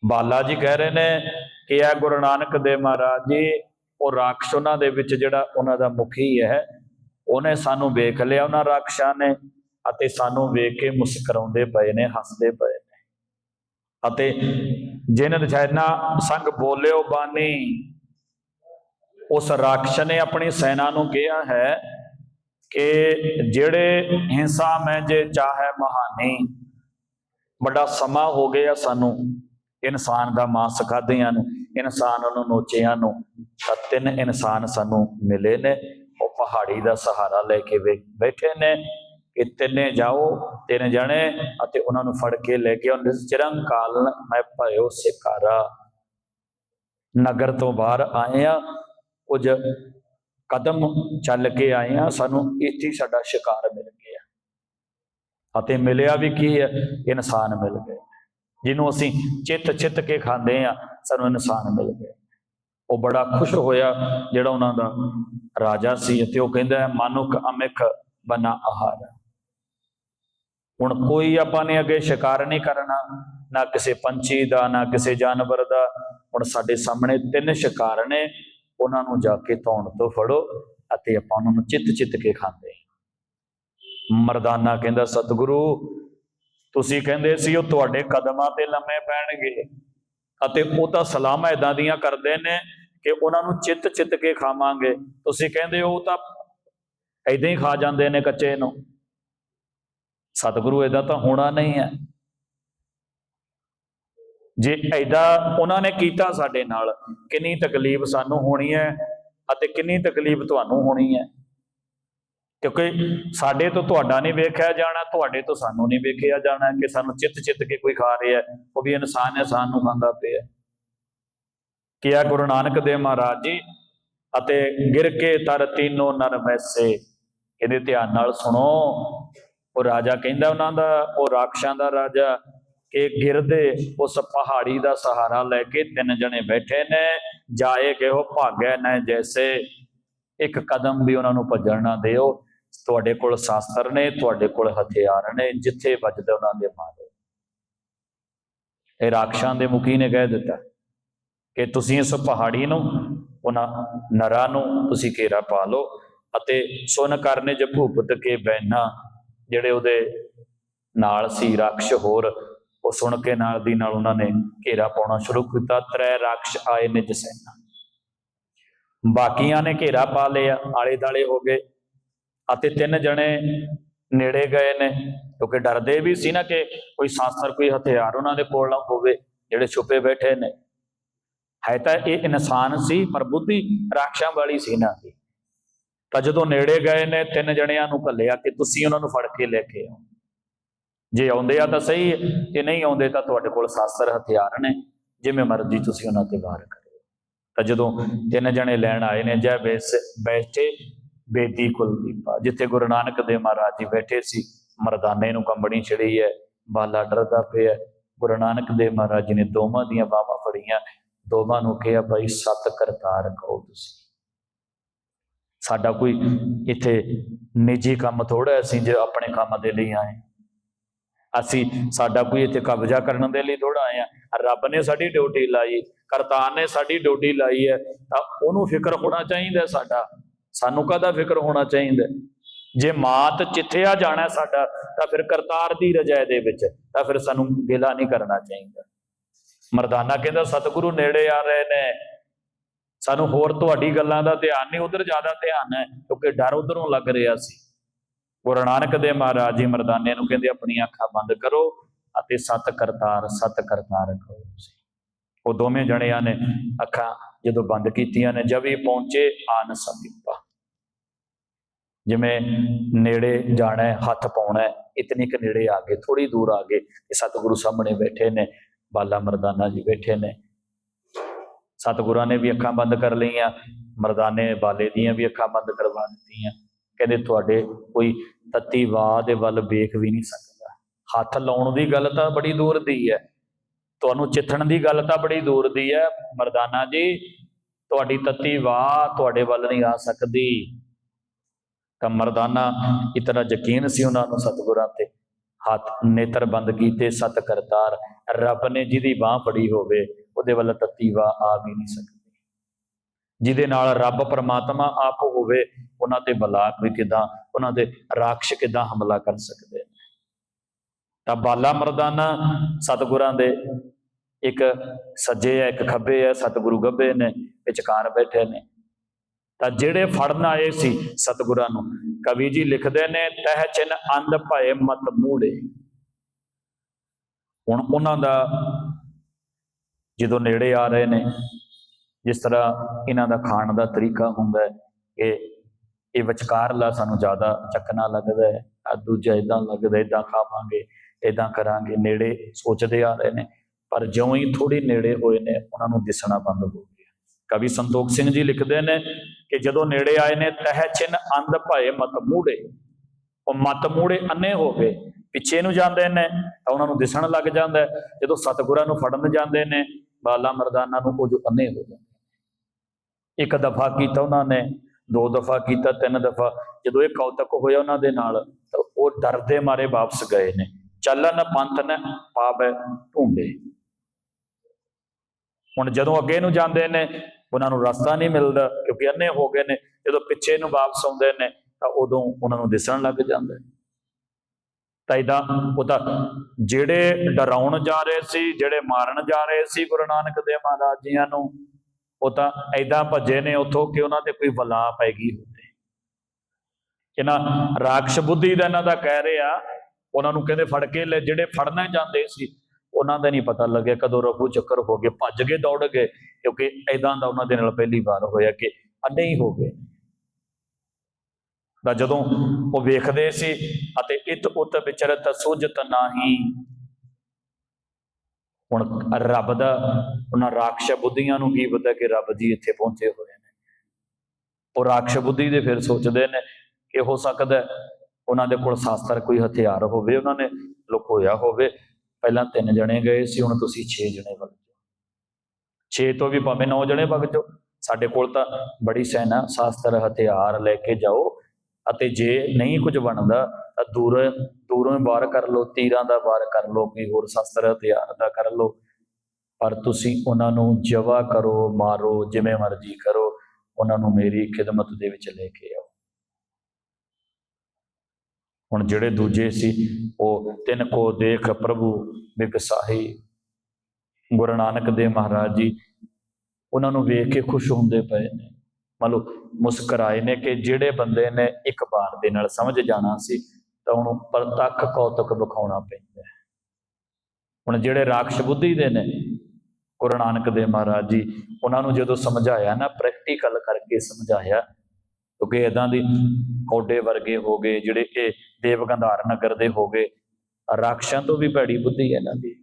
S1: ਬਾਲਾ ਜੀ ਕਹਿ ਰਹੇ ਨੇ ਕਿ ਆ ਗੁਰੂ ਨਾਨਕ ਦੇਵ ਮਹਾਰਾਜ ਜੀ, ਉਹ ਰਾਖਸ਼ ਉਹਨਾਂ ਦੇ ਵਿੱਚ ਜਿਹੜਾ ਉਹਨਾਂ ਦਾ ਮੁਖੀ ਹੈ, ਉਹਨੇ ਸਾਨੂੰ ਵੇਖ ਲਿਆ ਉਹਨਾਂ ਰਾਖਸ਼ਾਂ ਨੇ। ਅਤੇ ਸਾਨੂੰ ਵੇਖ ਕੇ ਮੁਸਕਰਾਉਂਦੇ ਪਏ ਨੇ, ਹੱਸਦੇ ਪਏ ਨੇ। ਅਤੇ ਜਿਨ ਰਚੈਨਾ ਸੰਗ ਬੋਲਿਓ ਬਾਣੀ ਉਸ ਰਾਖਸ਼ ਨੇ ਆਪਣੀ ਸੈਨਾ ਨੂੰ ਕਿਹਾ ਹੈ ਕਿ ਜਿਹੜੇ ਹਿੰਸਾ ਮੈਂ ਜੇ ਚਾਹੇ ਮਹਾਨੀ, ਬੜਾ ਸਮਾਂ ਹੋ ਗਿਆ ਸਾਨੂੰ ਇਨਸਾਨ ਦਾ ਮਾਸ ਖਾਦਿਆਂ ਨੂੰ, ਇਨਸਾਨ ਨੂੰ ਨੋਚਿਆਂ ਨੂੰ, ਤਾਂ ਤਿੰਨ ਇਨਸਾਨ ਸਾਨੂੰ ਮਿਲੇ ਨੇ। ਉਹ ਪਹਾੜੀ ਦਾ ਸਹਾਰਾ ਲੈ ਕੇ ਵੇ- ਬੈਠੇ ਨੇ। ਕਿ ਤਿੰਨੇ ਜਾਓ ਤਿੰਨ ਜਣੇ ਅਤੇ ਉਹਨਾਂ ਨੂੰ ਫੜ ਕੇ ਲੈ ਕੇ ਉਹ ਨਿਰਚਰੰ ਕਾਲ ਮੈਂ ਭਇਓ ਸਿਕਾਰਾ ਨਗਰ ਤੋਂ ਬਾਹਰ ਆਏ ਆ ਕੁਝ ਕਦਮ ਚੱਲ ਕੇ ਆਏ ਆ ਸਾਨੂੰ ਇੱਥੇ ਸਾਡਾ ਸ਼ਿਕਾਰ ਮਿਲ ਗਿਆ। ਅਤੇ ਮਿਲਿਆ ਵੀ ਕੀ ਹੈ? ਇਨਸਾਨ ਮਿਲ ਗਏ। ਜਿਹਨੂੰ ਅਸੀਂ ਚਿੱਤ ਚਿੱਤ ਕੇ ਖਾਂਦੇ ਆ ਸਾਨੂੰ ਇਨਸਾਨ ਮਿਲ ਗਏ ਉਹ ਬੜਾ ਖੁਸ਼ ਹੋਇਆ ਜਿਹੜਾ ਉਹਨਾਂ ਦਾ ਰਾਜਾ ਸੀ ਤੇ ਉਹ ਕਹਿੰਦਾ ਹੈ, ਮਾਨੁਕ ਅਮਿਕ ਬਨਾ ਆਹਾਰ ਹੁਣ ਕੋਈ ਆਪਾਂ ਨੇ ਅੱਗੇ ਸ਼ਿਕਾਰ ਨਹੀਂ ਕਰਨਾ, ਨਾ ਕਿਸੇ ਪੰਛੀ ਦਾ, ਨਾ ਕਿਸੇ ਜਾਨਵਰ ਦਾ। ਹੁਣ ਸਾਡੇ ਸਾਹਮਣੇ ਤਿੰਨ ਸ਼ਿਕਾਰ ਨੇ, ਉਹਨਾਂ ਨੂੰ ਜਾ ਕੇ ਧੌਣ ਤੋਂ ਫੜੋ ਅਤੇ ਆਪਾਂ ਉਹਨਾਂ ਨੂੰ ਚਿੱਤ ਚਿੱਤ ਕੇ ਖਾਂਦੇ ਮਰਦਾਨਾ ਕਹਿੰਦਾ, ਸਤਿਗੁਰੂ, ਤੁਸੀਂ ਕਹਿੰਦੇ ਸੀ ਉਹ ਤੁਹਾਡੇ ਕਦਮਾਂ ਤੇ ਲੰਮੇ ਪੈਣਗੇ ਅਤੇ ਉਹ ਤਾਂ ਸਲਾਮਾਂ ਇਦਾਂ ਦੀਆਂ ਕਰਦੇ ਨੇ ਕਿ ਉਹਨਾਂ ਨੂੰ ਚਿੱਤ ਚਿੱਤ ਕੇ ਖਾਵਾਂਗੇ। ਤੁਸੀਂ ਕਹਿੰਦੇ ਹੋ ਉਹ ਤਾਂ ਇਦਾਂ ਹੀ ਖਾ ਜਾਂਦੇ ਨੇ ਕੱਚੇ ਨੂੰ। ਸਤਿਗੁਰੂ ਇਹਦਾ ਤਾਂ ਹੋਣਾ ਨਹੀਂ ਹੈ। ਜੇ ਐਦਾ ਉਹਨਾਂ ਨੇ ਕੀਤਾ ਸਾਡੇ ਨਾਲ, ਕਿੰਨੀ ਤਕਲੀਫ ਸਾਨੂੰ ਹੋਣੀ ਹੈ ਅਤੇ ਕਿੰਨੀ ਤਕਲੀਫ ਤੁਹਾਨੂੰ ਹੋਣੀ ਹੈ। ਕਿਉਂਕਿ ਸਾਡੇ ਤੋਂ ਤੁਹਾਡਾ ਨਹੀਂ ਵੇਖਿਆ ਜਾਣਾ, ਤੁਹਾਡੇ ਤੋਂ ਸਾਨੂੰ ਨਹੀਂ ਵੇਖਿਆ ਜਾਣਾ ਕਿ ਸਾਨੂੰ ਚਿੱਤ ਚਿੱਤ ਕੇ ਕੋਈ ਖਾ ਰਿਹਾ ਉਹ ਵੀ ਇਨਸਾਨ ਹੈ ਸਾਨੂੰ ਖਾਂਦਾ ਪਿਆ ਕਿਹਾ ਗੁਰੂ ਨਾਨਕ ਦੇਵ ਮਹਾਰਾਜ ਜੀ ਅਤੇ ਗਿਰ ਕੇ ਤਰ ਤੀਨੋ ਨਰ ਵੈਸੇ ਇਹਦੇ ਧਿਆਨ ਨਾਲ ਸੁਣੋ। ਉਹ ਰਾਜਾ ਕਹਿੰਦਾ ਉਹਨਾਂ ਦਾ, ਉਹ ਰਾਖਸ਼ਾਂ ਦਾ ਰਾਜਾ ਕਿ ਗਿਰਦੇ ਉਸ ਪਹਾੜੀ ਦਾ ਸਹਾਰਾ ਲੈ ਕੇ ਤਿੰਨ ਜਣੇ ਬੈਠੇ ਨੇ, ਜਾਏ ਕਿ ਉਹ ਭਾਗੈ ਨਾ ਜੈਸੇ। ਇੱਕ ਕਦਮ ਵੀ ਉਹਨਾਂ ਨੂੰ ਭੱਜਣ ਨਾ ਦਿਓ। ਤੁਹਾਡੇ ਕੋਲ ਸ਼ਾਸਤਰ ਨੇ, ਤੁਹਾਡੇ ਕੋਲ ਹਥਿਆਰ ਨੇ, ਜਿੱਥੇ ਵੱਜਦੇ ਉਹਨਾਂ ਦੇ ਮਾਰੋ। ਇਹ ਰਾਖਸ਼ਾਂ ਦੇ ਮੁਖੀ ਨੇ ਕਹਿ ਦਿੱਤਾ ਕਿ ਤੁਸੀਂ ਇਸ ਪਹਾੜੀ ਨੂੰ, ਉਹਨਾਂ ਨਰਾਂ ਨੂੰ ਤੁਸੀਂ ਘੇਰਾ ਪਾ ਲਓ ਅਤੇ ਸੁਨ ਕਰਨੇ ਜ ਭੂਪਤ ਕੇ ਬੈਨਾ ਜਿਹੜੇ ਉਹਦੇ ਨਾਲ ਸੀ ਰਾਖਸ਼ ਹੋਰ, ਉਹ ਸੁਣ ਕੇ ਨਾਲ ਦੀ ਨਾਲ ਉਹਨਾਂ ਨੇ ਘੇਰਾ ਪਾਉਣਾ ਸ਼ੁਰੂ ਕੀਤਾ, ਤ੍ਰੈ ਰਾਖਸ਼ ਆਏ ਨੇ ਜਸੈਨਾ ਬਾਕੀਆਂ ਨੇ ਘੇਰਾ ਪਾ ਲਿਆ ਆਲੇ ਦਾਲੇ ਹੋ ਗਏ, ਅਤੇ ਤਿੰਨ ਜਣੇ ਨੇੜੇ ਗਏ ਨੇ, ਕਿਉਂਕਿ ਡਰਦੇ ਵੀ ਸੀ ਨਾ ਕਿ ਕੋਈ ਸ਼ਾਸਤਰ ਕੋਈ ਹਥਿਆਰ ਉਹਨਾਂ ਦੇ ਕੋਲ ਨਾ ਹੋਵੇ, ਜਿਹੜੇ ਛੁਪੇ ਬੈਠੇ ਨੇ। ਹੈ ਤਾਂ ਇਹ ਇਨਸਾਨ ਸੀ, ਪਰ ਬੁੱਧੀ ਰਾਖਸ਼ਾਂ ਵਾਲੀ ਸੀ ਨਾ ਦੀ। ਤਾਂ ਜਦੋਂ ਨੇੜੇ ਗਏ ਨੇ, ਤਿੰਨ ਜਣਿਆਂ ਨੂੰ ਘੱਲਿਆ ਕਿ ਤੁਸੀਂ ਉਹਨਾਂ ਨੂੰ ਫੜ ਕੇ ਲੈ ਕੇ ਆਓ। ਜੇ ਆਉਂਦੇ ਆ ਤਾਂ ਸਹੀ ਹੈ ਜੇ ਨਹੀਂ ਆਉਂਦੇ ਤਾਂ ਤੁਹਾਡੇ ਕੋਲ ਸ਼ਾਸਤਰ ਹਥਿਆਰ ਨੇ, ਜਿਵੇਂ ਮਰਜ਼ੀ ਤੁਸੀਂ ਉਹਨਾਂ ਤੇ ਵਾਰ ਕਰੋ ਤਾਂ ਜਦੋਂ ਤਿੰਨ ਜਣੇ ਲੈਣ ਆਏ ਨੇ, ਜੈ ਬੈਸ ਬੈਠੇ ਬੇਦੀ ਕੁਲਦੀਪਾ ਜਿੱਥੇ ਗੁਰੂ ਨਾਨਕ ਦੇਵ ਮਹਾਰਾਜ ਜੀ ਬੈਠੇ ਸੀ, ਮਰਦਾਨੇ ਨੂੰ ਕੰਬਣੀ ਛੜੀ ਹੈ, ਬਾਲਾ ਡਰਦਾ ਪਿਆ ਗੁਰੂ ਨਾਨਕ ਦੇਵ ਮਹਾਰਾਜ ਜੀ ਨੇ ਦੋਵਾਂ ਦੀਆਂ ਬਾਹਾਂ ਫੜੀਆਂ, ਦੋਵਾਂ ਨੂੰ ਕਿਹਾ, ਭਾਈ, ਸਤ ਕਰਤਾਰ ਕਹੋ ਤੁਸੀਂ। ਸਾਡਾ ਕੋਈ ਇੱਥੇ ਨਿੱਜੀ ਕੰਮ ਥੋੜਾ ਅਸੀਂ ਜੇ ਆਪਣੇ ਕੰਮ ਦੇ ਲਈ ਆਏ। ਅਸੀਂ ਸਾਡਾ ਕੋਈ ਇੱਥੇ ਕਬਜ਼ਾ ਕਰਨ ਦੇ ਲਈ ਥੋੜਾ ਆਏ ਆ। ਰੱਬ ਨੇ ਸਾਡੀ ਡਿਊਟੀ ਲਾਈ, ਕਰਤਾਰ ਨੇ ਸਾਡੀ ਡਿਊਟੀ ਲਾਈ ਹੈ, ਤਾਂ ਉਹਨੂੰ ਫਿਕਰ ਹੋਣਾ ਚਾਹੀਦਾ ਸਾਡਾ। ਸਾਨੂੰ ਕਾਹਦਾ ਫਿਕਰ ਹੋਣਾ ਚਾਹੀਦਾ? ਜੇ ਮਾਤ ਚਿੱਥਿਆ ਜਾਣਾ ਸਾਡਾ, ਤਾਂ ਫਿਰ ਕਰਤਾਰ ਦੀ ਰਜਾਇ ਦੇ ਵਿੱਚ, ਤਾਂ ਫਿਰ ਸਾਨੂੰ ਗਿਲਾ ਨਹੀਂ ਕਰਨਾ ਚਾਹੀਦਾ। ਮਰਦਾਨਾ ਕਹਿੰਦਾ, ਸਤਿਗੁਰੂ ਨੇੜੇ ਆ ਰਹੇ ਨੇ ਸਾਨੂੰ ਹੋਰ ਤੁਹਾਡੀ ਗੱਲਾਂ ਦਾ ਧਿਆਨ ਨਹੀਂ ਉਧਰ ਜ਼ਿਆਦਾ ਧਿਆਨ ਹੈ ਕਿਉਂਕਿ ਡਰ ਉਧਰੋਂ ਲੱਗ ਰਿਹਾ ਸੀ। ਗੁਰੂ ਨਾਨਕ ਦੇ ਮਹਾਰਾਜ ਜੀ ਮਰਦਾਨੇ ਨੂੰ ਕਹਿੰਦੇ ਆਪਣੀਆਂ ਅੱਖਾਂ ਬੰਦ ਕਰੋ ਅਤੇ ਸਤ ਕਰਤਾਰ ਸਤ ਕਰਤਾਰ ਕਰੋ ਤੁਸੀਂ। ਉਹ ਦੋਵੇਂ ਜਣਿਆਂ ਨੇ ਅੱਖਾਂ ਜਦੋਂ ਬੰਦ ਕੀਤੀਆਂ ਨੇ ਜਦ ਵੀ ਪਹੁੰਚੇ ਆਨ ਸੰਦੀਪਾ ਜਿਵੇਂ ਨੇੜੇ ਜਾਣਾ ਹੈ, ਹੱਥ ਪਾਉਣਾ ਹੈ, ਇਤਨੀ ਕੁ ਨੇੜੇ ਆ ਗਏ ਥੋੜੀ ਦੂਰ ਆ ਗਏ ਕਿ ਸਤਿਗੁਰੂ ਸਾਹਮਣੇ ਬੈਠੇ ਨੇ ਬਾਲਾ ਮਰਦਾਨਾ ਜੀ ਬੈਠੇ ਨੇ। ਸਤਿਗੁਰਾਂ ਨੇ ਵੀ ਅੱਖਾਂ ਬੰਦ ਕਰ ਲਈਆਂ, ਮਰਦਾਨੇ ਬਾਲੇ ਦੀਆਂ ਵੀ ਅੱਖਾਂ ਬੰਦ ਕਰਵਾ ਦਿੱਤੀਆਂ। ਕਹਿੰਦੇ ਤੁਹਾਡੇ ਕੋਈ ਤਤੀ ਵਾਹ ਦੇ ਵੱਲ ਵੇਖ ਵੀ ਨਹੀਂ ਸਕਦਾ। ਹੱਥ ਲਾਉਣ ਦੀ ਗੱਲ ਤਾਂ ਬੜੀ ਦੂਰ ਦੀ ਹੈ। ਤੁਹਾਨੂੰ ਚਿੱਥਣ ਦੀ ਗੱਲ ਤਾਂ ਬੜੀ ਦੂਰ ਦੀ ਹੈ। ਮਰਦਾਨਾ ਜੀ, ਤੁਹਾਡੀ ਤਤੀ ਵਾਹ ਤੁਹਾਡੇ ਵੱਲ ਨਹੀਂ ਆ ਸਕਦੀ। ਤਾਂ ਮਰਦਾਨਾ, ਇਤਨਾ ਯਕੀਨ ਸੀ ਉਹਨਾਂ ਨੂੰ ਸਤਿਗੁਰਾਂ ਤੇ। ਹੱਥ ਨੇਤਰ ਬੰਦ ਕੀਤੇ, ਸਤ ਕਰਤਾਰ, ਰੱਬ ਨੇ ਜਿਹਦੀ ਬਾਹ ਫੜੀ ਹੋਵੇ ਉਹਦੇ ਵੱਲ ਤਤੀ ਆ ਵੀ ਨਹੀਂ ਸਕਦੀ। ਜਿਹਦੇ ਨਾਲ ਰੱਬ ਪਰਮਾਤਮਾ ਆਪ ਹੋਵੇ, ਉਹਨਾਂ ਤੇ ਬਲਾਕ ਵੀ ਕਿਦਾਂ, ਉਹਨਾਂ ਦੇ ਰਾਖਸ਼ ਕਿਦਾਂ ਹਮਲਾ ਕਰ ਸਕਦੇ ਨੇ। ਤਾਂ ਬਾਲਾ ਮਰਦਾਨਾ ਸਤਿਗੁਰਾਂ ਦੇ ਇੱਕ ਸੱਜੇ ਹੈ ਇੱਕ ਖੱਬੇ ਹੈ ਸਤਿਗੁਰੂ ਗੱਬੇ ਨੇ, ਵਿਚਕਾਰ ਬੈਠੇ ਨੇ। ਤਾਂ ਜਿਹੜੇ ਫੜਨ ਆਏ ਸੀ ਸਤਿਗੁਰਾਂ ਨੂੰ, ਕਵੀ ਜੀ ਲਿਖਦੇ ਨੇ, ਤਹਿ ਚਿਨ ਅੰਧ ਭਏ ਮਤ ਮੂੜੇ। ਹੁਣ ਉਹਨਾਂ ਦਾ ਜਦੋਂ ਨੇੜੇ ਆ ਰਹੇ ਨੇ, ਜਿਸ ਤਰ੍ਹਾਂ ਇਹਨਾਂ ਦਾ ਖਾਣ ਦਾ ਤਰੀਕਾ ਹੁੰਦਾ ਹੈ ਕਿ ਇਹ ਵਿਚਕਾਰਲਾ ਸਾਨੂੰ ਜ਼ਿਆਦਾ ਚੱਕਣਾ ਲੱਗਦਾ ਹੈ ਆ ਦੂਜਾ ਇਦਾਂ ਲੱਗਦਾ ਇਦਾਂ ਖਾਵਾਂਗੇ ਇਦਾਂ ਕਰਾਂਗੇ, ਨੇੜੇ ਸੋਚਦੇ ਆ ਰਹੇ ਨੇ, ਪਰ ਜਿਉਂ ਹੀ ਥੋੜੀ ਨੇੜੇ ਹੋਏ ਨੇ, ਉਹਨਾਂ ਨੂੰ ਦਿਸਣਾ ਬੰਦ ਹੋ ਗਿਆ। ਕਵੀ ਸੰਤੋਖ ਸਿੰਘ ਜੀ ਲਿਖਦੇ ਨੇ ਕਿ ਜਦੋਂ ਨੇੜੇ ਆਏ ਨੇ, ਤਹਿ ਚਿਨ ਅੰਧ ਭਏ ਮਤ ਮੂੜੇ, ਉਹ ਮਤ ਮੂੜੇ ਅੰਨੇ ਹੋ ਗਏ, ਪਿੱਛੇ ਨੂੰ ਜਾਂਦੇ ਨੇ, ਤਾਂ ਉਹਨਾਂ ਨੂੰ ਦਿਸਣ ਲੱਗ ਜਾਂਦਾ ਜਦੋਂ ਸਤਿਗੁਰਾਂ ਨੂੰ ਫੜਨ ਜਾਂਦੇ ਨੇ ਬਾਲਾ ਮਰਦਾਨਾ ਨੂੰ ਉਹ ਜੋ ਅੰਨੇ ਹੋ ਜਾਂਦੇ ਇੱਕ ਦਫਾ ਕੀਤਾ ਉਹਨਾਂ ਨੇ, ਦੋ ਦਫਾ ਕੀਤਾ, ਤਿੰਨ ਦਫਾ। ਜਦੋਂ ਇਹ ਕੌਤਕ ਹੋਇਆ ਉਹਨਾਂ ਦੇ ਨਾਲ, ਤਾਂ ਉਹ ਡਰਦੇ ਮਾਰੇ ਵਾਪਸ ਗਏ ਨੇ। ਚੱਲਨ ਪੰਥ ਨੇ ਪਾਵੇ ਢੂੰਡੇ। ਹੁਣ ਜਦੋਂ ਅੱਗੇ ਨੂੰ ਜਾਂਦੇ ਨੇ, ਉਹਨਾਂ ਨੂੰ ਰਸਤਾ ਨਹੀਂ ਮਿਲਦਾ, ਕਿਉਂਕਿ ਅੰਨੇ ਹੋ ਗਏ ਨੇ। ਜਦੋਂ ਪਿੱਛੇ ਨੂੰ ਵਾਪਸ ਆਉਂਦੇ ਨੇ, ਤਾਂ ਉਦੋਂ ਉਹਨਾਂ ਨੂੰ ਦਿਸਣ ਲੱਗ ਜਾਂਦਾ ਹੈ। ਤਾਂ ਇਦਾਂ ਉਹ ਤਾਂ ਜਿਹੜੇ ਡਰਾਉਣ ਜਾ ਰਹੇ ਸੀ, ਜਿਹੜੇ ਮਾਰਨ ਜਾ ਰਹੇ ਸੀ ਗੁਰੂ ਨਾਨਕ ਦੇਵ ਮਹਾਰਾਜ ਜੀਆਂ ਨੂੰ, ਉਹ ਤਾਂ ਐਦਾਂ ਭੱਜੇ ਨੇ ਉੱਥੋਂ ਕਿ ਉਹਨਾਂ ਤੇ ਕੋਈ ਬਲਾ ਪੈ ਗਈ ਹੁੰਦੀ ਇਹਨਾਂ ਰਾਖਸ਼ ਬੁੱਧੀ ਦਾ ਇਹਨਾਂ ਦਾ ਕਹਿ ਰਹੇ ਆ ਉਹਨਾਂ ਨੂੰ ਕਹਿੰਦੇ ਫੜ ਕੇ ਲੈ, ਜਿਹੜੇ ਫੜਨਾ ਜਾਂਦੇ ਸੀ, ਉਹਨਾਂ ਦਾ ਨਹੀਂ ਪਤਾ ਲੱਗਿਆ ਕਦੋਂ ਰਫੂ ਚੱਕਰ ਹੋ ਗਏ, ਭੱਜ ਗਏ ਦੌੜ ਗਏ, ਕਿਉਂਕਿ ਐਦਾਂ ਦਾ ਉਹਨਾਂ ਦੇ ਨਾਲ ਪਹਿਲੀ ਵਾਰ ਹੋਇਆ ਕਿ ਅੰਨੇ ਹੀ ਹੋ ਗਏ। ਦਾ ਜਦੋਂ ਉਹ ਵੇਖਦੇ ਸੀ ਅਤੇ ਇਤ ਉਤ ਵਿਚਰਤ ਸੁਜਤ ਨਾਹੀ, ਹੁਣ ਰੱਬ ਦਾ ਉਹਨਾਂ ਰਾਖਸ਼ ਬੁੱਧੀਆਂ ਨੂੰ ਕੀ ਪਤਾ ਕਿ ਰੱਬ ਜੀ ਇੱਥੇ ਪਹੁੰਚੇ ਹੋਏ ਨੇ। ਉਹ ਰਾਖਸ਼ ਬੁੱਧੀ ਦੇ ਫਿਰ ਸੋਚਦੇ ਨੇ ਕਿ ਹੋ ਸਕਦਾ ਉਹਨਾਂ ਦੇ ਕੋਲ ਸ਼ਾਸਤਰ ਕੋਈ ਹਥਿਆਰ ਹੋਵੇ, ਉਹਨਾਂ ਨੇ ਲੁਕੋਇਆ ਹੋਵੇ। ਪਹਿਲਾਂ ਤਿੰਨ ਜਣੇ ਗਏ ਸੀ, ਹੁਣ ਤੁਸੀਂ 6 ਜਣੇ ਵਗ ਜਾਓ। 6 ਤੋਂ ਵੀ ਭਾਵੇਂ 9 ਜਣੇ ਵਗ ਜਾਓ। ਸਾਡੇ ਕੋਲ ਤਾਂ ਬੜੀ ਸੈਨਾ, ਸ਼ਾਸਤਰ, ਹਥਿਆਰ ਲੈ ਕੇ ਜਾਓ। ਅਤੇ ਜੇ ਨਹੀਂ ਕੁਝ ਬਣਦਾ ਤਾਂ ਦੂਰ, ਦੂਰੋਂ ਹੀ ਵਾਰ ਕਰ ਲਓ, ਤੀਰਾਂ ਦਾ ਵਾਰ ਕਰ ਲਓ, ਕੋਈ ਹੋਰ ਸ਼ਸਤਰ ਹਥਿਆਰ ਦਾ ਕਰ ਲਓ। ਪਰ ਤੁਸੀਂ ਉਹਨਾਂ ਨੂੰ ਜਵਾ ਕਰੋ, ਮਾਰੋ, ਜਿਵੇਂ ਮਰਜ਼ੀ ਕਰੋ, ਉਹਨਾਂ ਨੂੰ ਮੇਰੀ ਖਿਦਮਤ ਦੇ ਵਿੱਚ ਲੈ ਕੇ ਆਓ। ਹੁਣ ਜਿਹੜੇ ਦੂਜੇ ਸੀ, ਉਹ ਤਿੰਨ ਕੋ ਦੇਖ ਪ੍ਰਭੂ ਬਿਕਸਾਹੀ ਗੁਰੂ ਨਾਨਕ ਦੇਵ ਮਹਾਰਾਜ ਜੀ, ਉਹਨਾਂ ਨੂੰ ਵੇਖ ਕੇ ਖੁਸ਼ ਹੁੰਦੇ ਪਏ ਨੇ। ਮੰਨ ਲਓ ਮੁਸਕਰਾਏ ਨੇ ਕਿ ਜਿਹੜੇ ਬੰਦੇ ਨੇ ਇੱਕ ਵਾਰ ਦੇ ਨਾਲ ਸਮਝ ਜਾਣਾ ਸੀ, ਤਾਂ ਉਹਨੂੰ ਪ੍ਰਤੱਖ ਕੌਤਕ ਵਿਖਾਉਣਾ ਪੈਂਦਾ ਹੈ। ਹੁਣ ਜਿਹੜੇ ਰਾਖਸ਼ ਬੁੱਧੀ ਦੇ ਨੇ, ਗੁਰੂ ਨਾਨਕ ਦੇਵ ਮਹਾਰਾਜ ਜੀ, ਉਹਨਾਂ ਨੂੰ ਜਦੋਂ ਸਮਝਾਇਆ ਨਾ ਪ੍ਰੈਕਟੀਕਲ ਕਰਕੇ ਸਮਝਾਇਆ ਕਿਉਂਕਿ ਇਦਾਂ ਦੀ ਕੋਡੇ ਵਰਗੇ ਹੋ ਗਏ, ਜਿਹੜੇ ਇਹ ਦੇਵ ਗੰਧਾਰ ਨਗਰ ਦੇ ਹੋ ਗਏ, ਰਾਖਸ਼ਾਂ ਤੋਂ ਵੀ ਭੈੜੀ ਬੁੱਧੀ ਹੈ ਇਹਨਾਂ ਦੀ।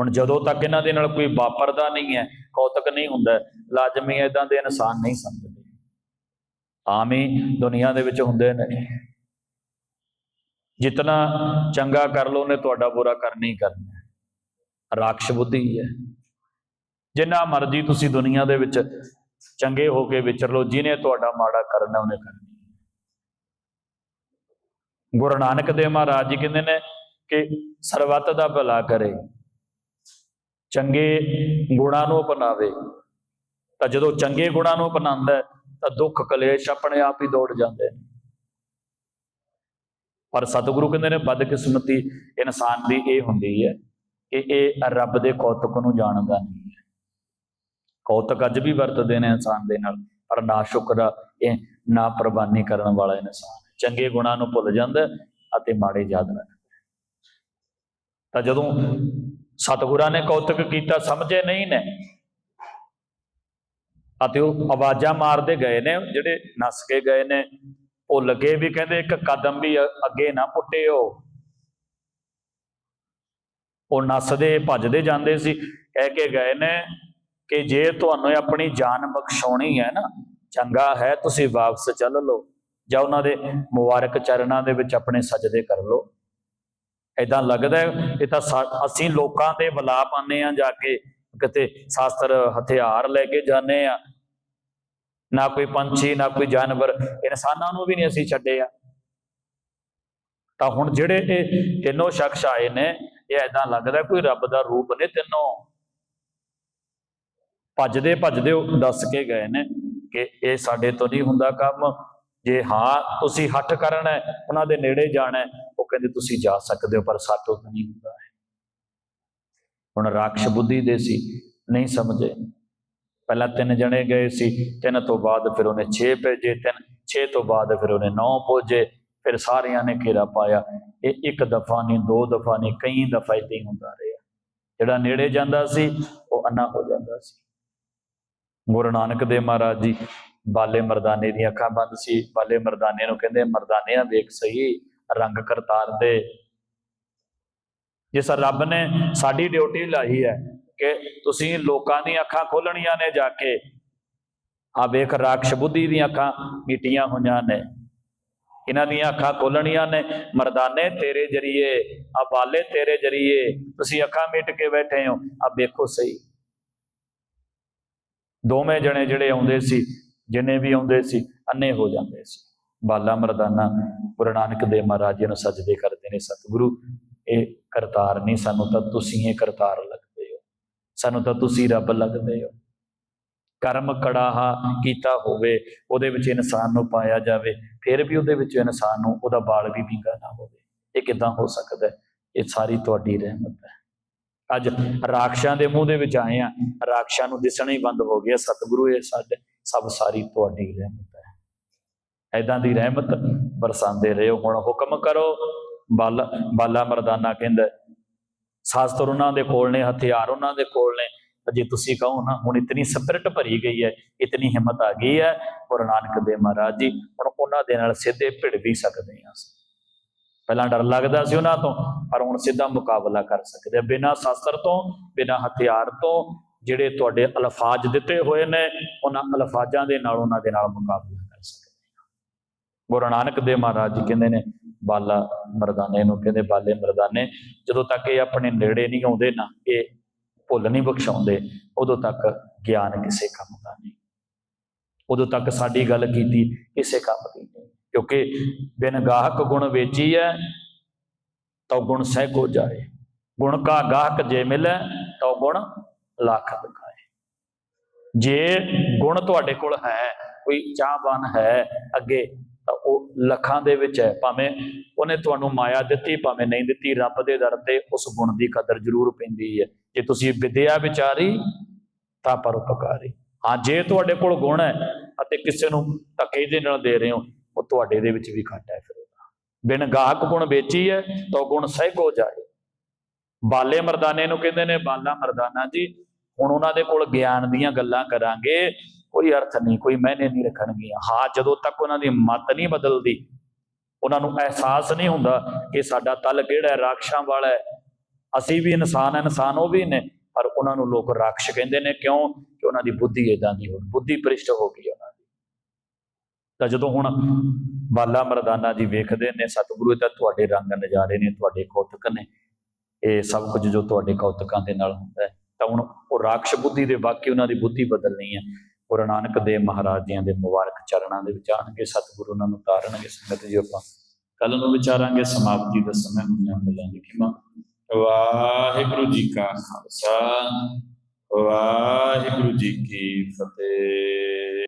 S1: ਹੁਣ ਜਦੋਂ ਤੱਕ ਇਹਨਾਂ ਦੇ ਨਾਲ ਕੋਈ ਵਾਪਰਦਾ ਨਹੀਂ ਹੈ, ਕੌਤਕ ਨਹੀਂ ਹੁੰਦਾ, ਲਾਜ਼ਮੀ ਇਦਾਂ ਦੇ ਇਨਸਾਨ ਨਹੀਂ ਸਮਝਦੇ। ਆਮ ਹੀ ਦੁਨੀਆ ਦੇ ਵਿੱਚ ਹੁੰਦੇ ਨੇ। ਜਿਤਨਾ ਚੰਗਾ ਕਰ ਲੋ ਨੇ ਤੁਹਾਡਾ ਬੁਰਾ ਕਰਨਾ ਹੀ ਕਰਨਾ ਹੈ। ਰਾਖਸ਼ ਬੁੱਧੀ ਹੈ। ਜਿੰਨਾ ਮਰਜ਼ੀ ਤੁਸੀਂ ਦੁਨੀਆ ਦੇ ਵਿੱਚ ਚੰਗੇ ਹੋ ਕੇ ਵਿਚਰ ਲੋ ਜਿਹਨੇ ਤੁਹਾਡਾ ਮਾੜਾ ਕਰਨਾ, ਉਹਨੇ ਕਰਨਾ। ਗੁਰੂ ਨਾਨਕ ਦੇਵ ਮਹਾਰਾਜ ਜੀ ਕਹਿੰਦੇ ਨੇ ਕਿ ਸਰਬੱਤ ਦਾ ਭਲਾ ਕਰੇ। ਚੰਗੇ ਗੁਣਾਂ ਨੂੰ ਅਪਣਾਵੇ, ਤਾਂ ਜਦੋਂ ਚੰਗੇ ਗੁਣਾਂ ਨੂੰ ਅਪਣਾਉਂਦਾ ਤਾਂ ਦੁੱਖ ਕਲੇਸ਼ ਆਪਣੇ ਆਪ ਹੀ ਦੌੜ ਜਾਂਦੇ ਨੇ। ਪਰ ਸਤਿਗੁਰੂ ਕਹਿੰਦੇ ਨੇ, ਬਦਕਿਸਮਤੀ ਇਨਸਾਨ ਦੀ ਇਹ ਹੁੰਦੀ ਹੈ ਕਿ ਇਹ ਰੱਬ ਦੇ ਕੌਤਕ ਨੂੰ ਜਾਣਦਾ ਨਹੀਂ ਹੈ। ਕੌਤਕ ਅੱਜ ਵੀ ਵਰਤਦੇ ਨੇ ਇਨਸਾਨ ਦੇ ਨਾਲ, ਪਰ ਨਾ ਸ਼ੁਕਰ ਇਹ, ਨਾ ਪ੍ਰਵਾਨੀ ਕਰਨ ਵਾਲਾ ਇਨਸਾਨ ਚੰਗੇ ਗੁਣਾਂ ਨੂੰ ਭੁੱਲ ਜਾਂਦਾ ਅਤੇ ਮਾੜੇ ਯਾਦ ਰੱਖਦਾ ਤਾਂ ਜਦੋਂ ਸਤਿਗੁਰਾਂ ਨੇ ਕੌਤਕ ਕੀਤਾ, ਸਮਝੇ ਨਹੀਂ ਨੇ। ਅਤੇ ਉਹ ਆਵਾਜ਼ਾਂ ਮਾਰਦੇ ਗਏ ਨੇ, ਜਿਹੜੇ ਨੱਸ ਕੇ ਗਏ ਨੇ। ਉਹ ਲੱਗੇ ਵੀ ਕਹਿੰਦੇ, ਇੱਕ ਕਦਮ ਵੀ ਅੱਗੇ ਨਾ ਪੁੱਟਿਓ। ਉਹ ਨੱਸਦੇ, ਭੱਜਦੇ ਜਾਂਦੇ ਸੀ। ਕਹਿ ਕੇ ਗਏ ਨੇ ਕਿ ਜੇ ਤੁਹਾਨੂੰ ਆਪਣੀ ਜਾਨ ਬਖਸ਼ਾਉਣੀ ਹੈ ਨਾ, ਚੰਗਾ ਹੈ, ਤੁਸੀਂ ਵਾਪਸ ਚੱਲ ਲਓ। ਜਾਂ ਉਹਨਾਂ ਦੇ ਮੁਬਾਰਕ ਚਰਨਾਂ ਦੇ ਵਿੱਚ ਆਪਣੇ ਸਜਦੇ ਕਰ ਲਓ। ਐਦਾਂ ਲੱਗਦਾ ਇਹ ਤਾਂ ਸਾ- ਅਸੀਂ ਲੋਕਾਂ ਤੇ ਵਿਲਾਪ ਪਾਉਂਦੇ ਆ ਜਾ ਕੇ, ਕਿਤੇ ਸ਼ਾਸਤਰ ਹਥਿਆਰ ਲੈ ਕੇ ਜਾਂਦੇ ਆ ਨਾ ਕੋਈ ਪੰਛੀ, ਨਾ ਕੋਈ ਜਾਨਵਰ, ਇਨਸਾਨਾਂ ਨੂੰ ਵੀ ਨਹੀਂ ਅਸੀਂ ਛੱਡੇ ਛੱਡਿਆ ਤਾਂ ਹੁਣ ਜਿਹੜੇ ਇਹ ਤਿੰਨੋਂ ਸ਼ਖਸ ਆਏ ਨੇ, ਇਹ ਐਦਾਂ ਲੱਗਦਾ ਕੋਈ ਰੱਬ ਦਾ ਰੂਪ ਨੇ ਤਿੰਨੋਂ। ਭੱਜਦੇ ਭੱਜਦੇ ਉਹ ਦੱਸ ਕੇ ਗਏ ਨੇ ਕਿ ਇਹ ਸਾਡੇ ਤੋਂ ਨਹੀਂ ਹੁੰਦਾ ਕੰਮ। ਜੇ ਹਾਂ, ਤੁਸੀਂ ਹੱਠ ਕਰਨਾ ਉਹਨਾਂ ਦੇ ਨੇੜੇ ਜਾਣਾ ਕਹਿੰਦੇ ਤੁਸੀਂ ਜਾ ਸਕਦੇ ਹੋ ਪਰ ਸਾਤੋਂ ਨਹੀਂ ਹੁੰਦਾ ਹੈ। ਹੁਣ ਰਾਖਸ਼ ਬੁੱਧੀ ਦੇ ਸੀ ਨਹੀਂ ਸਮਝੇ। ਪਹਿਲਾਂ ਤਿੰਨ ਜਣੇ ਗਏ ਸੀ ਤਿੰਨ ਤੋਂ ਬਾਅਦ ਫਿਰ ਉਹਨੇ 6 ਭੇਜੇ ਤਿੰਨ 6 ਤੋਂ ਬਾਅਦ ਫਿਰ ਉਹਨੇ 9 ਭੇਜੇ ਫਿਰ ਸਾਰਿਆਂ ਨੇ ਘੇਰਾ ਪਾਇਆ। ਇਹ ਇੱਕ ਦਫਾ ਨਹੀਂ ਦੋ ਦਫਾ ਨਹੀਂ ਕਈ ਦਫਾ ਇਦਾਂ ਹੀ ਹੁੰਦਾ ਰਿਹਾ। ਜਿਹੜਾ ਨੇੜੇ ਜਾਂਦਾ ਸੀ ਉਹ ਅੰਨਾ ਹੋ ਜਾਂਦਾ ਸੀ। ਗੁਰੂ ਨਾਨਕ ਦੇਵ ਮਹਾਰਾਜ ਜੀ ਬਾਲੇ ਮਰਦਾਨੇ ਦੀਆਂ ਅੱਖਾਂ ਬੰਦ ਸੀ। ਬਾਲੇ ਮਰਦਾਨੇ ਨੂੰ ਕਹਿੰਦੇ ਮਰਦਾਨਿਆਂ ਵੇਖ ਸਹੀ ਰੰਗ ਕਰਤਾਰ ਦੇ ਜਿਸ ਰੱਬ ਨੇ ਸਾਡੀ ਡਿਊਟੀ ਲਾਈ ਹੈ ਕਿ ਤੁਸੀਂ ਲੋਕਾਂ ਦੀਆਂ ਅੱਖਾਂ ਖੋਲਣੀਆਂ ਨੇ ਜਾ ਕੇ। ਆ ਵੇਖ ਰਾਖਸ਼ ਬੁੱਧੀ ਦੀਆਂ ਅੱਖਾਂ ਮੀਟੀਆਂ ਹੋਈਆਂ ਨੇ। ਇਹਨਾਂ ਦੀਆਂ ਅੱਖਾਂ ਖੋਲਣੀਆਂ ਨੇ। ਮਰਦਾਨੇ ਤੇਰੇ ਜਰੀਏ, ਆ ਬਾਲੇ ਤੇਰੇ ਜਰੀਏ ਤੁਸੀਂ ਅੱਖਾਂ ਮੀਟ ਕੇ ਬੈਠੇ ਹੋ। ਆ ਵੇਖੋ ਸਹੀ। ਦੋਵੇਂ ਜਣੇ ਜਿਹੜੇ ਆਉਂਦੇ ਸੀ, ਜਿੰਨੇ ਵੀ ਆਉਂਦੇ ਸੀ ਅੰਨੇ ਹੋ ਜਾਂਦੇ ਸੀ। ਬਾਲਾ ਮਰਦਾਨਾ, ਗੁਰੂ ਨਾਨਕ ਦੇਵ ਮਹਾਰਾਜ ਜੀ ਨੂੰ ਸਜਦੇ ਕਰਦੇ ਨੇ, ਸਤਿਗੁਰੂ। ਇਹ ਕਰਤਾਰ ਨਹੀਂ, ਸਾਨੂੰ ਤਾਂ ਤੁਸੀਂ ਇਹ ਕਰਤਾਰ ਲੱਗਦੇ ਹੋ। ਸਾਨੂੰ ਤਾਂ ਤੁਸੀਂ ਰੱਬ ਲੱਗਦੇ ਹੋ। ਕਰਮ ਕੜਾਹਾ ਕੀਤਾ ਹੋਵੇ, ਉਹਦੇ ਵਿੱਚ ਇਨਸਾਨ ਨੂੰ ਪਾਇਆ ਜਾਵੇ, ਫਿਰ ਵੀ ਉਹਦੇ ਵਿੱਚ ਇਨਸਾਨ ਨੂੰ ਉਹਦਾ ਬਾਲ ਵੀ ਵਿੰਗਾ ਨਾ ਹੋਵੇ। ਇਹ ਕਿਦਾਂ ਹੋ ਸਕਦਾ ਇਹ ਸਾਰੀ ਤੁਹਾਡੀ ਰਹਿਮਤ ਹੈ। ਅੱਜ ਰਾਖਸ਼ਾਂ ਦੇ ਮੂੰਹ ਦੇ ਵਿੱਚ ਆਏ ਆ ਰਾਖਸ਼ਾਂ ਨੂੰ ਦਿਸਣਾ ਹੀ ਬੰਦ ਹੋ ਗਿਆ। ਸਤਿਗੁਰੂ ਇਹ ਸਾਡੇ, ਸਭ ਸਾਰੀ ਤੁਹਾਡੀ ਰਹਿਮਤ ਹੈ। ਐਦਾਂ ਦੀ ਰਹਿਮਤ ਬਰਸਾਉਂਦੇ ਰਹੋ। ਹੁਣ ਹੁਕਮ ਕਰੋ, ਬਾਲਾ ਬਾਲਾ ਮਰਦਾਨਾ ਕਹਿੰਦਾ ਸ਼ਾਸਤਰ ਉਹਨਾਂ ਦੇ ਕੋਲ ਨੇ, ਹਥਿਆਰ ਉਹਨਾਂ ਦੇ ਕੋਲ ਨੇ। ਤਾਂ ਜੇ ਤੁਸੀਂ ਕਹੋ ਨਾ, ਹੁਣ ਇਤਨੀ ਸਪਿਰਟ ਭਰੀ ਗਈ ਹੈ, ਇਤਨੀ ਹਿੰਮਤ ਆ ਗਈ ਹੈ, ਗੁਰੂ ਨਾਨਕ ਦੇਵ ਮਹਾਰਾਜ ਜੀ, ਹੁਣ ਉਹਨਾਂ ਦੇ ਨਾਲ ਸਿੱਧੇ ਭਿੜ ਵੀ ਸਕਦੇ ਹਾਂ ਪਹਿਲਾਂ ਡਰ ਲੱਗਦਾ ਸੀ ਉਹਨਾਂ ਤੋਂ, ਪਰ ਹੁਣ ਸਿੱਧਾ ਮੁਕਾਬਲਾ ਕਰ ਸਕਦੇ ਆ ਬਿਨਾਂ ਸ਼ਾਸਤਰ ਤੋਂ, ਬਿਨਾਂ ਹਥਿਆਰ ਤੋਂ, ਜਿਹੜੇ ਤੁਹਾਡੇ ਅਲਫਾਜ਼ ਦਿੱਤੇ ਹੋਏ ਨੇ, ਉਹਨਾਂ ਅਲਫਾਜ਼ਾਂ ਦੇ ਨਾਲ, ਉਹਨਾਂ ਦੇ ਨਾਲ ਮੁਕਾਬਲਾ ਗੁਰੂ ਨਾਨਕ ਦੇਵ ਮਹਾਰਾਜ ਜੀ ਕਹਿੰਦੇ ਨੇ, ਬਾਲਾ ਮਰਦਾਨੇ ਨੂੰ ਕਹਿੰਦੇ, ਬਾਲੇ ਮਰਦਾਨੇ, ਜਦੋਂ ਤੱਕ ਇਹ ਆਪਣੇ ਨੇੜੇ ਨਹੀਂ ਆਉਂਦੇ ਨਾ, ਇਹ ਭੁੱਲ ਨਹੀਂ ਬਖਸ਼ਾਉਂਦੇ, ਉਦੋਂ ਤੱਕ ਗਿਆਨ ਕਿਸੇ ਕੰਮ ਦਾ ਨਹੀਂ। ਉਦੋਂ ਤੱਕ ਸਾਡੀ ਗੱਲ ਕੀਤੀ, ਕਿਸੇ ਕੰਮ ਦੀ ਨਹੀਂ। ਕਿਉਂਕਿ ਬਿਨ ਗਾਹਕ ਗੁਣ ਵੇਚੀ ਹੈ ਤਾਂ ਗੁਣ ਸਹਿਗੋ ਜਾਏ। ਗੁਣ ਕਾ ਗਾਹਕ ਜੇ ਮਿਲੇ ਤਾਂ ਗੁਣ ਲੱਖ ਦਿਖਾਏ। ਜੇ ਗੁਣ ਤੁਹਾਡੇ ਕੋਲ ਹੈ, ਕੋਈ ਚਾਹਵਾਨ ਹੈ, ਅੱਗੇ ਤਾਂ ਉਹ ਲੱਖਾਂ ਦੇ ਵਿੱਚ ਹੈ। ਭਾਵੇਂ ਉਹਨੇ ਤੁਹਾਨੂੰ ਮਾਇਆ ਦਿੱਤੀ, ਭਾਵੇਂ ਨਹੀਂ ਦਿੱਤੀ, ਰੱਬ ਦੇ ਦਰ ਤੇ ਉਸ ਗੁਣ ਦੀ ਕਦਰ ਜ਼ਰੂਰ ਪੈਂਦੀ ਹੈ। ਜੇ ਤੁਸੀਂ ਵਿਦਿਆ ਵਿਚਾਰੀ, ਤਾਂ ਪਰਉਪਕਾਰੀ ਹਾਂ, ਜੇ ਤੁਹਾਡੇ ਕੋਲ ਗੁਣ ਹੈ ਅਤੇ ਕਿਸੇ ਨੂੰ ਧੱਕੇ ਦੇ ਨਾਲ ਦੇ ਰਹੇ ਹੋ, ਉਹ ਤੁਹਾਡੇ ਦੇ ਵਿੱਚ ਵੀ ਘਾਟਾ ਹੈ ਫਿਰ ਉਹਦਾ। ਬਿਨ ਗਾਹਕ ਗੁਣ ਵੇਚੀ ਹੈ, ਤਾਂ ਉਹ ਗੁਣ ਸਹਿਗੋ ਜਾਏ। ਬਾਲੇ ਮਰਦਾਨੇ ਨੂੰ ਕਹਿੰਦੇ ਨੇ, ਬਾਲਾ ਮਰਦਾਨਾ ਜੀ, ਹੁਣ ਉਹਨਾਂ ਦੇ ਕੋਲ ਗਿਆਨ ਦੀਆਂ ਗੱਲਾਂ ਕਰਾਂਗੇ। ਕੋਈ ਅਰਥ ਨਹੀਂ ਕੋਈ ਮੈਨੇ ਨਹੀਂ ਰੱਖਣਗੀਆਂ। ਹਾਂ ਜਦੋਂ ਤੱਕ ਉਹਨਾਂ ਦੀ ਮਤ ਨਹੀਂ ਬਦਲਦੀ ਉਹਨਾਂ ਨੂੰ ਅਹਿਸਾਸ ਨਹੀਂ ਹੁੰਦਾ ਕਿ ਸਾਡਾ ਤਲ ਕਿਹੜਾ ਹੈ ਰਾਖਸ਼ਾਂ ਵਾਲਾ ਹੈ। ਅਸੀਂ ਵੀ ਇਨਸਾਨ ਹਾਂ, ਇਨਸਾਨ ਉਹ ਵੀ ਨੇ ਪਰ ਉਹਨਾਂ ਨੂੰ ਲੋਕ ਰਾਖਸ਼ ਕਹਿੰਦੇ ਨੇ। ਕਿਉਂ? ਕਿ ਉਹਨਾਂ ਦੀ ਬੁੱਧੀ ਇਦਾਂ ਦੀ ਹੋ ਬੁੱਧੀ ਪ੍ਰਿਸ਼ਟ ਹੋ ਗਈ ਉਹਨਾਂ ਦੀ। ਤਾਂ ਜਦੋਂ ਹੁਣ ਬਾਲਾ ਮਰਦਾਨਾ ਜੀ ਵੇਖਦੇ ਨੇ ਸਤਿਗੁਰੂ ਇਹ ਤਾਂ ਤੁਹਾਡੇ ਰੰਗ ਨਜ਼ਾਰੇ ਨੇ ਤੁਹਾਡੇ ਕੌਤਕ ਨੇ। ਇਹ ਸਭ ਕੁਝ ਜੋ ਤੁਹਾਡੇ ਕੌਤਕਾਂ ਦੇ ਨਾਲ ਹੁੰਦਾ ਹੈ ਤਾਂ ਹੁਣ ਉਹ ਰਾਖਸ਼ ਬੁੱਧੀ ਦੇ ਵਾਕੀ ਉਹਨਾਂ ਦੀ ਬੁੱਧੀ ਬਦਲਣੀ ਹੈ। ਗੁਰੂ ਨਾਨਕ ਦੇਵ ਮਹਾਰਾਜ ਜੀਆਂ ਦੇ ਮੁਬਾਰਕ ਚਰਨਾਂ ਦੇ ਵਿੱਚ ਆਣਗੇ ਸਤਿਗੁਰੂ ਉਹਨਾਂ ਨੂੰ ਤਾਰਨਗੇ ਸੰਗਤ ਜੀ ਆਪਾਂ। ਕੱਲ ਨੂੰ ਵਿਚਾਰਾਂਗੇ ਸਮਾਪਤੀ ਦਾ ਸਮਾਂ ਬੋਲਾਂ ਦੀ ਖਿਮਾ। ਵਾਹਿਗੁਰੂ ਜੀ ਕਾ ਖਾਲਸਾ ਵਾਹਿਗੁਰੂ ਜੀ ਕੀ ਫਤਿਹ।